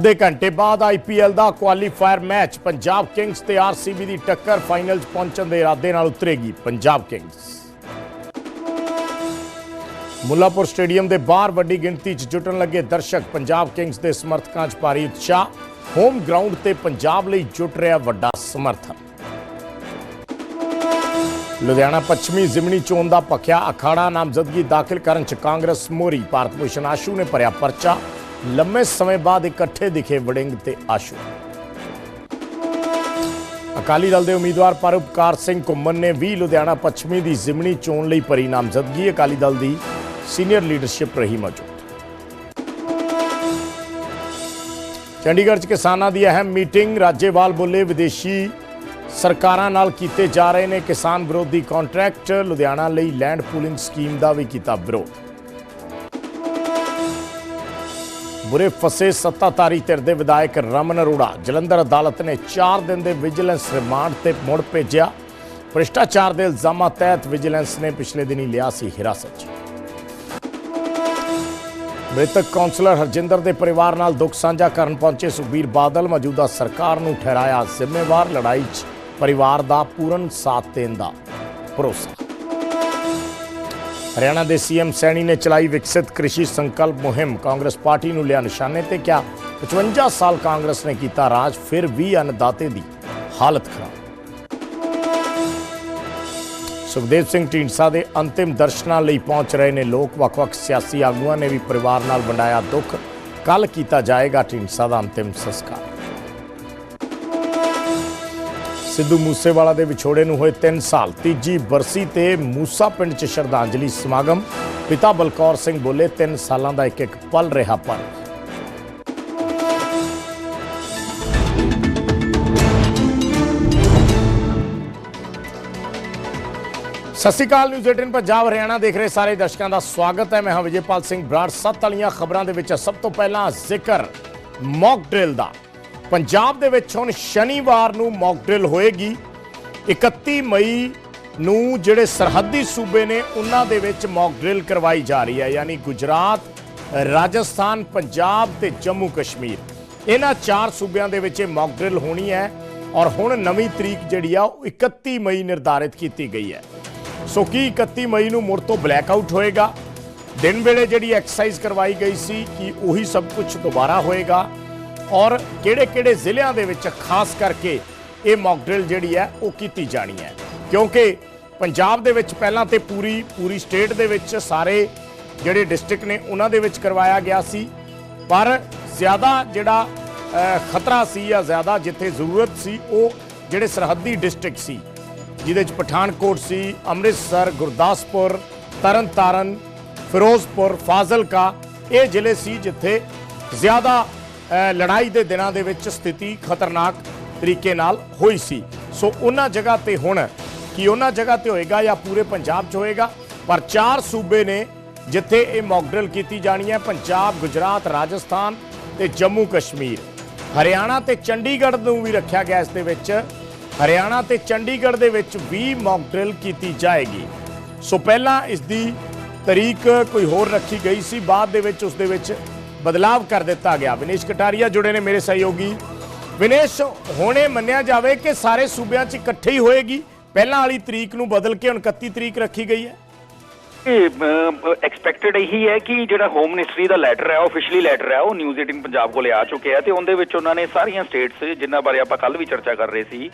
ਦੇ ਘੰਟੇ ਬਾਅਦ ਆਈਪੀਐਲ ਦਾ ਕੁਆਲੀਫਾਇਰ ਮੈਚ ਪੰਜਾਬ ਕਿੰਗਸ ਤੇ ਆਰਸੀਬੀ ਦੀ ਟੱਕਰ ਫਾਈਨਲ 'ਚ ਪਹੁੰਚਣ ਦੇ ਇਰਾਦੇ ਨਾਲ ਉਤਰੇਗੀ ਪੰਜਾਬ ਕਿੰਗਸ ਮੁੱਲਾਪੁਰ ਸਟੇਡੀਅਮ ਦੇ ਬਾਹਰ ਵੱਡੀ ਗਿਣਤੀ 'ਚ ਜੁਟਣ ਲੱਗੇ ਦਰਸ਼ਕ ਪੰਜਾਬ ਕਿੰਗਸ ਦੇ ਸਮਰਥਕਾਂ 'ਚ ਭਾਰੀ ਉਤਸ਼ਾਹ। ਹੋਮ ਗਰਾਊਂਡ ਤੇ ਪੰਜਾਬ ਲਈ ਜੁਟ ਰਿਹਾ ਵੱਡਾ ਸਮਰਥਨ। ਲੁਧਿਆਣਾ ਪੱਛਮੀ ਜ਼ਿਮਨੀ ਚੋਣ ਦਾ ਪੱਖਿਆ ਅਖਾੜਾ ਨਾਮਜ਼ਦਗੀ ਦਾਖਲ ਕਰਨ 'ਚ ਕਾਂਗਰਸ ਮੋਰੀ ਭਾਰਤ ਭੂਸ਼ਣ ਆਸ਼ੂ ਨੇ ਭਰਿਆ ਪਰਚਾ। ਲੰਮੇ ਸਮੇਂ ਬਾਅਦ ਇਕੱਠੇ ਦਿਖੇ ਵੜਿੰਗ ਤੇ ਆਸ਼ੂ। ਅਕਾਲੀ ਦਲ ਦੇ ਉਮੀਦਵਾਰ ਪਰਉਪਕਾਰ ਸਿੰਘ ਘੁੰਮਣ ਨੇ ਵੀ ਲੁਧਿਆਣਾ ਪੱਛਮੀ ਦੀ ਜ਼ਿਮਨੀ ਚੋਣ ਲਈ ਭਰੀ ਨਾਮਜ਼ਦਗੀ। ਅਕਾਲੀ ਦਲ ਦੀ ਸੀਨੀਅਰ ਲੀਡਰਸ਼ਿਪ ਰਹੀ ਮੌਜੂਦ। ਚੰਡੀਗੜ੍ਹ 'ਚ ਕਿਸਾਨਾਂ ਦੀ ਅਹਿਮ ਮੀਟਿੰਗ। ਰਾਜੇਵਾਲ ਬੋਲੇ ਵਿਦੇਸ਼ੀ ਸਰਕਾਰਾਂ ਨਾਲ ਕੀਤੇ ਜਾ ਰਹੇ ਨੇ ਕਿਸਾਨ ਵਿਰੋਧੀ ਕੰਟਰੈਕਟ। ਲੁਧਿਆਣਾ ਲਈ ਲੈਂਡ ਪੂਲਿੰਗ ਸਕੀਮ ਦਾ ਵੀ ਕੀਤਾ ਵਿਰੋਧ। ਬੁਰੇ ਫਸੇ ਸੱਤਾਧਾਰੀ ਧਿਰ ਦੇ ਵਿਧਾਇਕ ਰਮਨ ਅਰੋੜਾ। ਜਲੰਧਰ ਅਦਾਲਤ ਨੇ 4 ਦਿਨ ਦੇ ਵਿਜੀਲੈਂਸ ਰਿਮਾਂਡ ਤੇ ਮੁੜ ਭੇਜਿਆ। ਭ੍ਰਿਸ਼ਟਾਚਾਰ ਦੇ ਇਲਜ਼ਾਮਾਂ ਤਹਿਤ ਵਿਜੀਲੈਂਸ ਨੇ ਪਿਛਲੇ ਦਿਨੀ ਲਿਆ ਸੀ ਹਿਰਾਸਤ 'ਚ। ਮ੍ਰਿਤਕ ਕਾਉਂਸਲਰ ਹਰਜਿੰਦਰ ਦੇ ਪਰਿਵਾਰ ਨਾਲ ਦੁੱਖ ਸਾਂਝਾ ਕਰਨ ਪਹੁੰਚੇ ਸੁਖਬੀਰ ਬਾਦਲ। ਮੌਜੂਦਾ ਸਰਕਾਰ ਨੂੰ ਠਹਿਰਾਇਆ ਜ਼ਿੰਮੇਵਾਰ। ਲੜਾਈ 'ਚ ਪਰਿਵਾਰ ਦਾ ਪੂਰਨ ਸਾਥ ਦੇਣ ਦਾ ਭਰੋਸਾ। ਹਰਿਆਣਾ ਦੇ ਸੀਐਮ ਸੈਣੀ ਨੇ ਚਲਾਈ ਵਿਕਸਿਤ ਕ੍ਰਿਸ਼ੀ ਸੰਕਲਪ ਮੁਹਿੰਮ ਕਾਂਗਰਸ ਪਾਰਟੀ ਨੂੰ ਲਿਆ ਨਿਸ਼ਾਨੇ ਤੇ ਕਿਹਾ 55 ਸਾਲ ਕਾਂਗਰਸ ਨੇ ਕੀਤਾ ਰਾਜ, ਫਿਰ ਵੀ ਅੰਨਦਾਤੇ ਦੀ ਹਾਲਤ ਖਰਾਬ। ਸੁਖਦੇਵ ਸਿੰਘ ਢੀਂਡਸਾ ਦੇ ਅੰਤਿਮ ਦਰਸ਼ਨਾਂ ਲਈ ਪਹੁੰਚ ਰਹੇ ਨੇ ਲੋਕ, ਵੱਖ-ਵੱਖ ਸਿਆਸੀ ਆਗੂਆਂ ਨੇ ਵੀ ਪਰਿਵਾਰ ਨਾਲ ਵੰਡਾਇਆ ਦੁੱਖ। ਕੱਲ ਕੀਤਾ ਜਾਏਗਾ ਢੀਂਡਸਾ ਦਾ ਅੰਤਿਮ ਸੰਸਕਾਰ। ਸਿੱਧੂ ਮੂਸੇਵਾਲਾ ਦੇ ਵਿਛੋੜੇ ਨੂੰ ਹੋਏ 3 ਸਾਲ। ਤੀਜੀ ਬਰਸੀ ਤੇ ਮੂਸਾ ਪਿੰਡ 'ਚ ਸ਼ਰਧਾਂਜਲੀ ਸਮਾਗਮ। ਪਿਤਾ ਬਲਕੌਰ ਸਿੰਘ ਬੋਲੇ 3 ਸਾਲਾਂ ਦਾ ਇੱਕ ਇੱਕ ਪਲ ਰਿਹਾ ਪਰ ਸਤਿ ਸ਼੍ਰੀ ਅਕਾਲ, ਨਿਊਜ਼ 18 ਪੰਜਾਬ, ਹਰਿਆਣਾ ਦੇਖ ਰਹੇ ਸਾਰੇ ਦਰਸ਼ਕਾਂ ਦਾ ਸਵਾਗਤ ਹੈ। ਮੈਂ ਹਾਂ ਵਿਜੇਪਾਲ ਸਿੰਘ ਬਰਾੜ। ਸੱਤ ਵਾਲੀਆਂ ਖਬਰਾਂ ਦੇ ਵਿੱਚ ਸਭ ਤੋਂ ਪਹਿਲਾਂ ਜ਼ਿਕਰ ਮੌਕ ਡਰਿਲ ਦਾ। ਪੰਜਾਬ ਦੇ ਵਿੱਚ ਹੁਣ ਸ਼ਨੀਵਾਰ ਨੂੰ ਮੌਕ ਡਰਿਲ ਹੋਏਗੀ। 31 ਮਈ ਨੂੰ ਜਿਹੜੇ ਸਰਹੱਦੀ ਸੂਬੇ ਨੇ, ਉਹਨਾਂ ਦੇ ਵਿੱਚ ਮੌਕ ਡਰਿਲ ਕਰਵਾਈ ਜਾ ਰਹੀ ਹੈ, ਯਾਨੀ ਗੁਜਰਾਤ, ਰਾਜਸਥਾਨ, ਪੰਜਾਬ ਤੇ ਜੰਮੂ ਕਸ਼ਮੀਰ। ਇਹਨਾਂ ਚਾਰ ਸੂਬਿਆਂ ਦੇ ਵਿੱਚ ਇਹ ਮੌਕ ਡਰਿਲ ਹੋਣੀ ਹੈ ਔਰ ਹੁਣ ਨਵੀਂ ਤਰੀਕ ਜਿਹੜੀ ਆ, ਉਹ 31 ਮਈ ਨਿਰਧਾਰਿਤ ਕੀਤੀ ਗਈ ਹੈ। ਸੋ ਕੀ 31 ਮਈ ਨੂੰ ਮੁੜ ਤੋਂ ਬਲੈਕਆਊਟ ਹੋਏਗਾ? ਦਿਨ ਵੇਲੇ ਜਿਹੜੀ ਐਕਸਰਸਾਈਜ਼ ਕਰਵਾਈ ਗਈ ਸੀ, ਕਿ ਉਹੀ ਸਭ ਕੁਝ ਦੁਬਾਰਾ ਹੋਏਗਾ? ਔਰ ਕਿਹੜੇ-ਕਿਹੜੇ ਜ਼ਿਲ੍ਹਿਆਂ ਦੇ ਵਿੱਚ ਖਾਸ ਕਰਕੇ ਇਹ ਮੌਕ ਡਰਿਲ ਜਿਹੜੀ ਹੈ ਉਹ ਕੀਤੀ ਜਾਣੀ ਹੈ। ਕਿਉਂਕਿ ਪੰਜਾਬ ਦੇ ਵਿੱਚ ਪਹਿਲਾਂ ਤੇ ਪੂਰੀ ਪੂਰੀ ਸਟੇਟ ਦੇ ਵਿੱਚ ਸਾਰੇ ਜਿਹੜੇ ਡਿਸਟ੍ਰਿਕਟ ਨੇ ਉਹਨਾਂ ਦੇ ਵਿੱਚ ਕਰਵਾਇਆ ਗਿਆ ਸੀ। ਪਰ ਜ਼ਿਆਦਾ ਜਿਹੜਾ ਖਤਰਾ ਸੀ ਜਾਂ ਜ਼ਿਆਦਾ ਜਿੱਥੇ ਜ਼ਰੂਰਤ ਸੀ ਉਹ ਜਿਹੜੇ ਸਰਹੱਦੀ ਡਿਸਟ੍ਰਿਕਟ ਸੀ, ਜਿਹਦੇ ਚ ਪਠਾਨਕੋਟ ਸੀ, ਅੰਮ੍ਰਿਤਸਰ, ਗੁਰਦਾਸਪੁਰ, ਤਰਨਤਾਰਨ, ਫਿਰੋਜ਼ਪੁਰ, ਫਾਜ਼ਿਲਕਾ, ਇਹ ਜ਼ਿਲ੍ਹੇ ਸੀ ਜਿੱਥੇ ਜ਼ਿਆਦਾ ਲੜਾਈ ਦੇ ਦਿਨਾਂ ਦੇ ਵਿੱਚ ਸਥਿਤੀ ਖਤਰਨਾਕ ਤਰੀਕੇ ਨਾਲ ਹੋਈ ਸੀ। ਸੋ ਉਹਨਾਂ ਜਗ੍ਹਾ ਤੇ ਹੁਣ ਕੀ ਉਹਨਾਂ ਜਗ੍ਹਾ ਤੇ ਹੋਏਗਾ ਜਾਂ ਪੂਰੇ ਪੰਜਾਬ 'ਚ ਹੋਏਗਾ? ਪਰ ਚਾਰ ਸੂਬੇ ਨੇ ਜਿੱਥੇ ਇਹ ਮੌਕ ਕੀਤੀ ਜਾਣੀ ਹੈ, ਪੰਜਾਬ, ਗੁਜਰਾਤ, ਰਾਜਸਥਾਨ ਤੇ ਜੰਮੂ ਕਸ਼ਮੀਰ। ਹਰਿਆਣਾ ਤੇ ਚੰਡੀਗੜ੍ਹ ਨੂੰ ਵੀ ਰੱਖਿਆ ਗਿਆ ਇਸ ਦੇ ਵਿੱਚ। ਹਰਿਆਣਾ ਤੇ ਚੰਡੀਗੜ੍ਹ ਦੇ ਵਿੱਚ ਵੀ ਮੌਕ ਕੀਤੀ ਜਾਏਗੀ। ਸੋ ਪਹਿਲਾਂ ਇਸ ਦੀ ਤਰੀਕ ਕੋਈ ਹੋਰ ਰੱਖੀ ਗਈ ਸੀ, ਬਾਅਦ ਦੇ ਵਿੱਚ ਉਸ ਦੇ ਵਿੱਚ ਬਦਲਾਵ ਕਰ ਦਿੱਤਾ ਗਿਆ। ਵਿਨੇਸ਼ ਕਟਾਰੀਆ ਜੁੜੇ ਨੇ ਮੇਰੇ ਸਹਿਯੋਗੀ। ਵਿਨੇਸ਼, ਹੁਣੇ ਮੰਨਿਆ ਜਾਵੇ ਕਿ ਸਾਰੇ ਸੂਬਿਆਂ 'ਚ ਇਕੱਠੇ ਹੀ ਹੋਏਗੀ। ਪਹਿਲਾਂ ਵਾਲੀ ਤਰੀਕ ਨੂੰ ਬਦਲ ਕੇ ਹੁਣ 31 ਤਰੀਕ ਰੱਖੀ ਗਈ ਹੈ। ਐਕਸਪੈਕਟਡ ਇਹੀ ਹੈ ਕਿ ਜਿਹੜਾ ਹੋਮ ਮਿਨਿਸਟਰੀ ਦਾ ਲੈਟਰ ਹੈ ਆਫੀਸ਼ੀਅਲੀ ਲੈਟਰ ਹੈ ਉਹ ਨਿਊਜ਼ 18 ਪੰਜਾਬ ਕੋਲੇ ਆ ਚੁੱਕਿਆ ਹੈ ਤੇ ਉਹਦੇ ਵਿੱਚ ਉਹਨਾਂ ਨੇ ਸਾਰੀਆਂ ਸਟੇਟਸ ਜਿਨ੍ਹਾਂ ਬਾਰੇ ਆਪਾਂ ਕੱਲ ਵੀ ਚਰਚਾ ਕਰ ਰਹੇ ਸੀ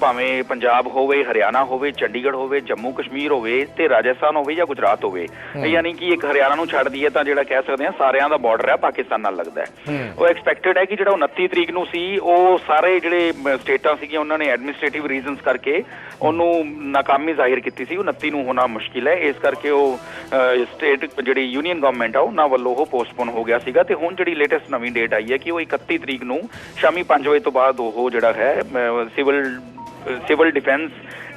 ਭਾਵੇਂ ਪੰਜਾਬ ਹੋਵੇ ਹਰਿਆਣਾ ਹੋਵੇ ਚੰਡੀਗੜ੍ਹ ਹੋਵੇ ਜੰਮੂ ਕਸ਼ਮੀਰ ਹੋਵੇ ਤੇ ਰਾਜਸਥਾਨ ਹੋਵੇ ਜਾਂ ਗੁਜਰਾਤ ਹੋਵੇ ਯਾਨੀ ਕਿ ਇੱਕ ਹਰਿਆਣਾ ਨੂੰ ਛੱਡ ਦਈਏ ਤਾਂ ਜਿਹੜਾ ਕਹਿ ਸਕਦੇ ਹਾਂ ਸਾਰਿਆਂ ਦਾ ਬਾਰਡਰ ਹੈ ਪਾਕਿਸਤਾਨ ਨਾਲ ਲੱਗਦਾ ਹੈ। ਉਹ ਐਕਸਪੈਕਟਡ ਹੈ ਕਿ ਜਿਹੜਾ 29 ਤਰੀਕ ਨੂੰ ਸੀ ਉਹ ਸਾਰੇ ਜਿਹੜੇ ਸਟੇਟਾਂ ਸੀਗੀਆਂ ਉਹਨਾਂ ਨੇ ਐਡਮਿਨਿਸਟ੍ਰੇਟਿਵ ਰੀਜ਼ਨਸ ਕਰਕੇ ਉਹਨੂੰ ਨਾਕਾਮੀ ਜ਼ਾਹਿਰ ਕੀਤੀ ਸੀ ਉਹ 29 ਨੂੰ ਹੋਣਾ ਮੁਸ਼ਕਿਲ ਹੈ ਇਸ ਕਰਕੇ ਕਿ ਉਹ ਸਟੇਟ ਜਿਹੜੀ ਯੂਨੀਅਨ ਗਵਰਨਮੈਂਟ ਆ, ਉਹਨਾਂ ਵੱਲੋਂ ਉਹ ਪੋਸਟਪੋਨ ਹੋ ਗਿਆ ਸੀਗਾ ਤੇ ਹੁਣ ਜਿਹੜੀ ਲੇਟੈਸਟ ਨਵੀਂ ਡੇਟ ਆਈ ਹੈ ਕਿ ਉਹ 31 ਤਰੀਕ ਨੂੰ ਸ਼ਾਮੀ 5 ਵਜੇ ਤੋਂ ਬਾਅਦ ਉਹ ਜਿਹੜਾ ਹੈ ਸਿਵਲ ਸਿਵਲ ਡਿਫੈਂਸ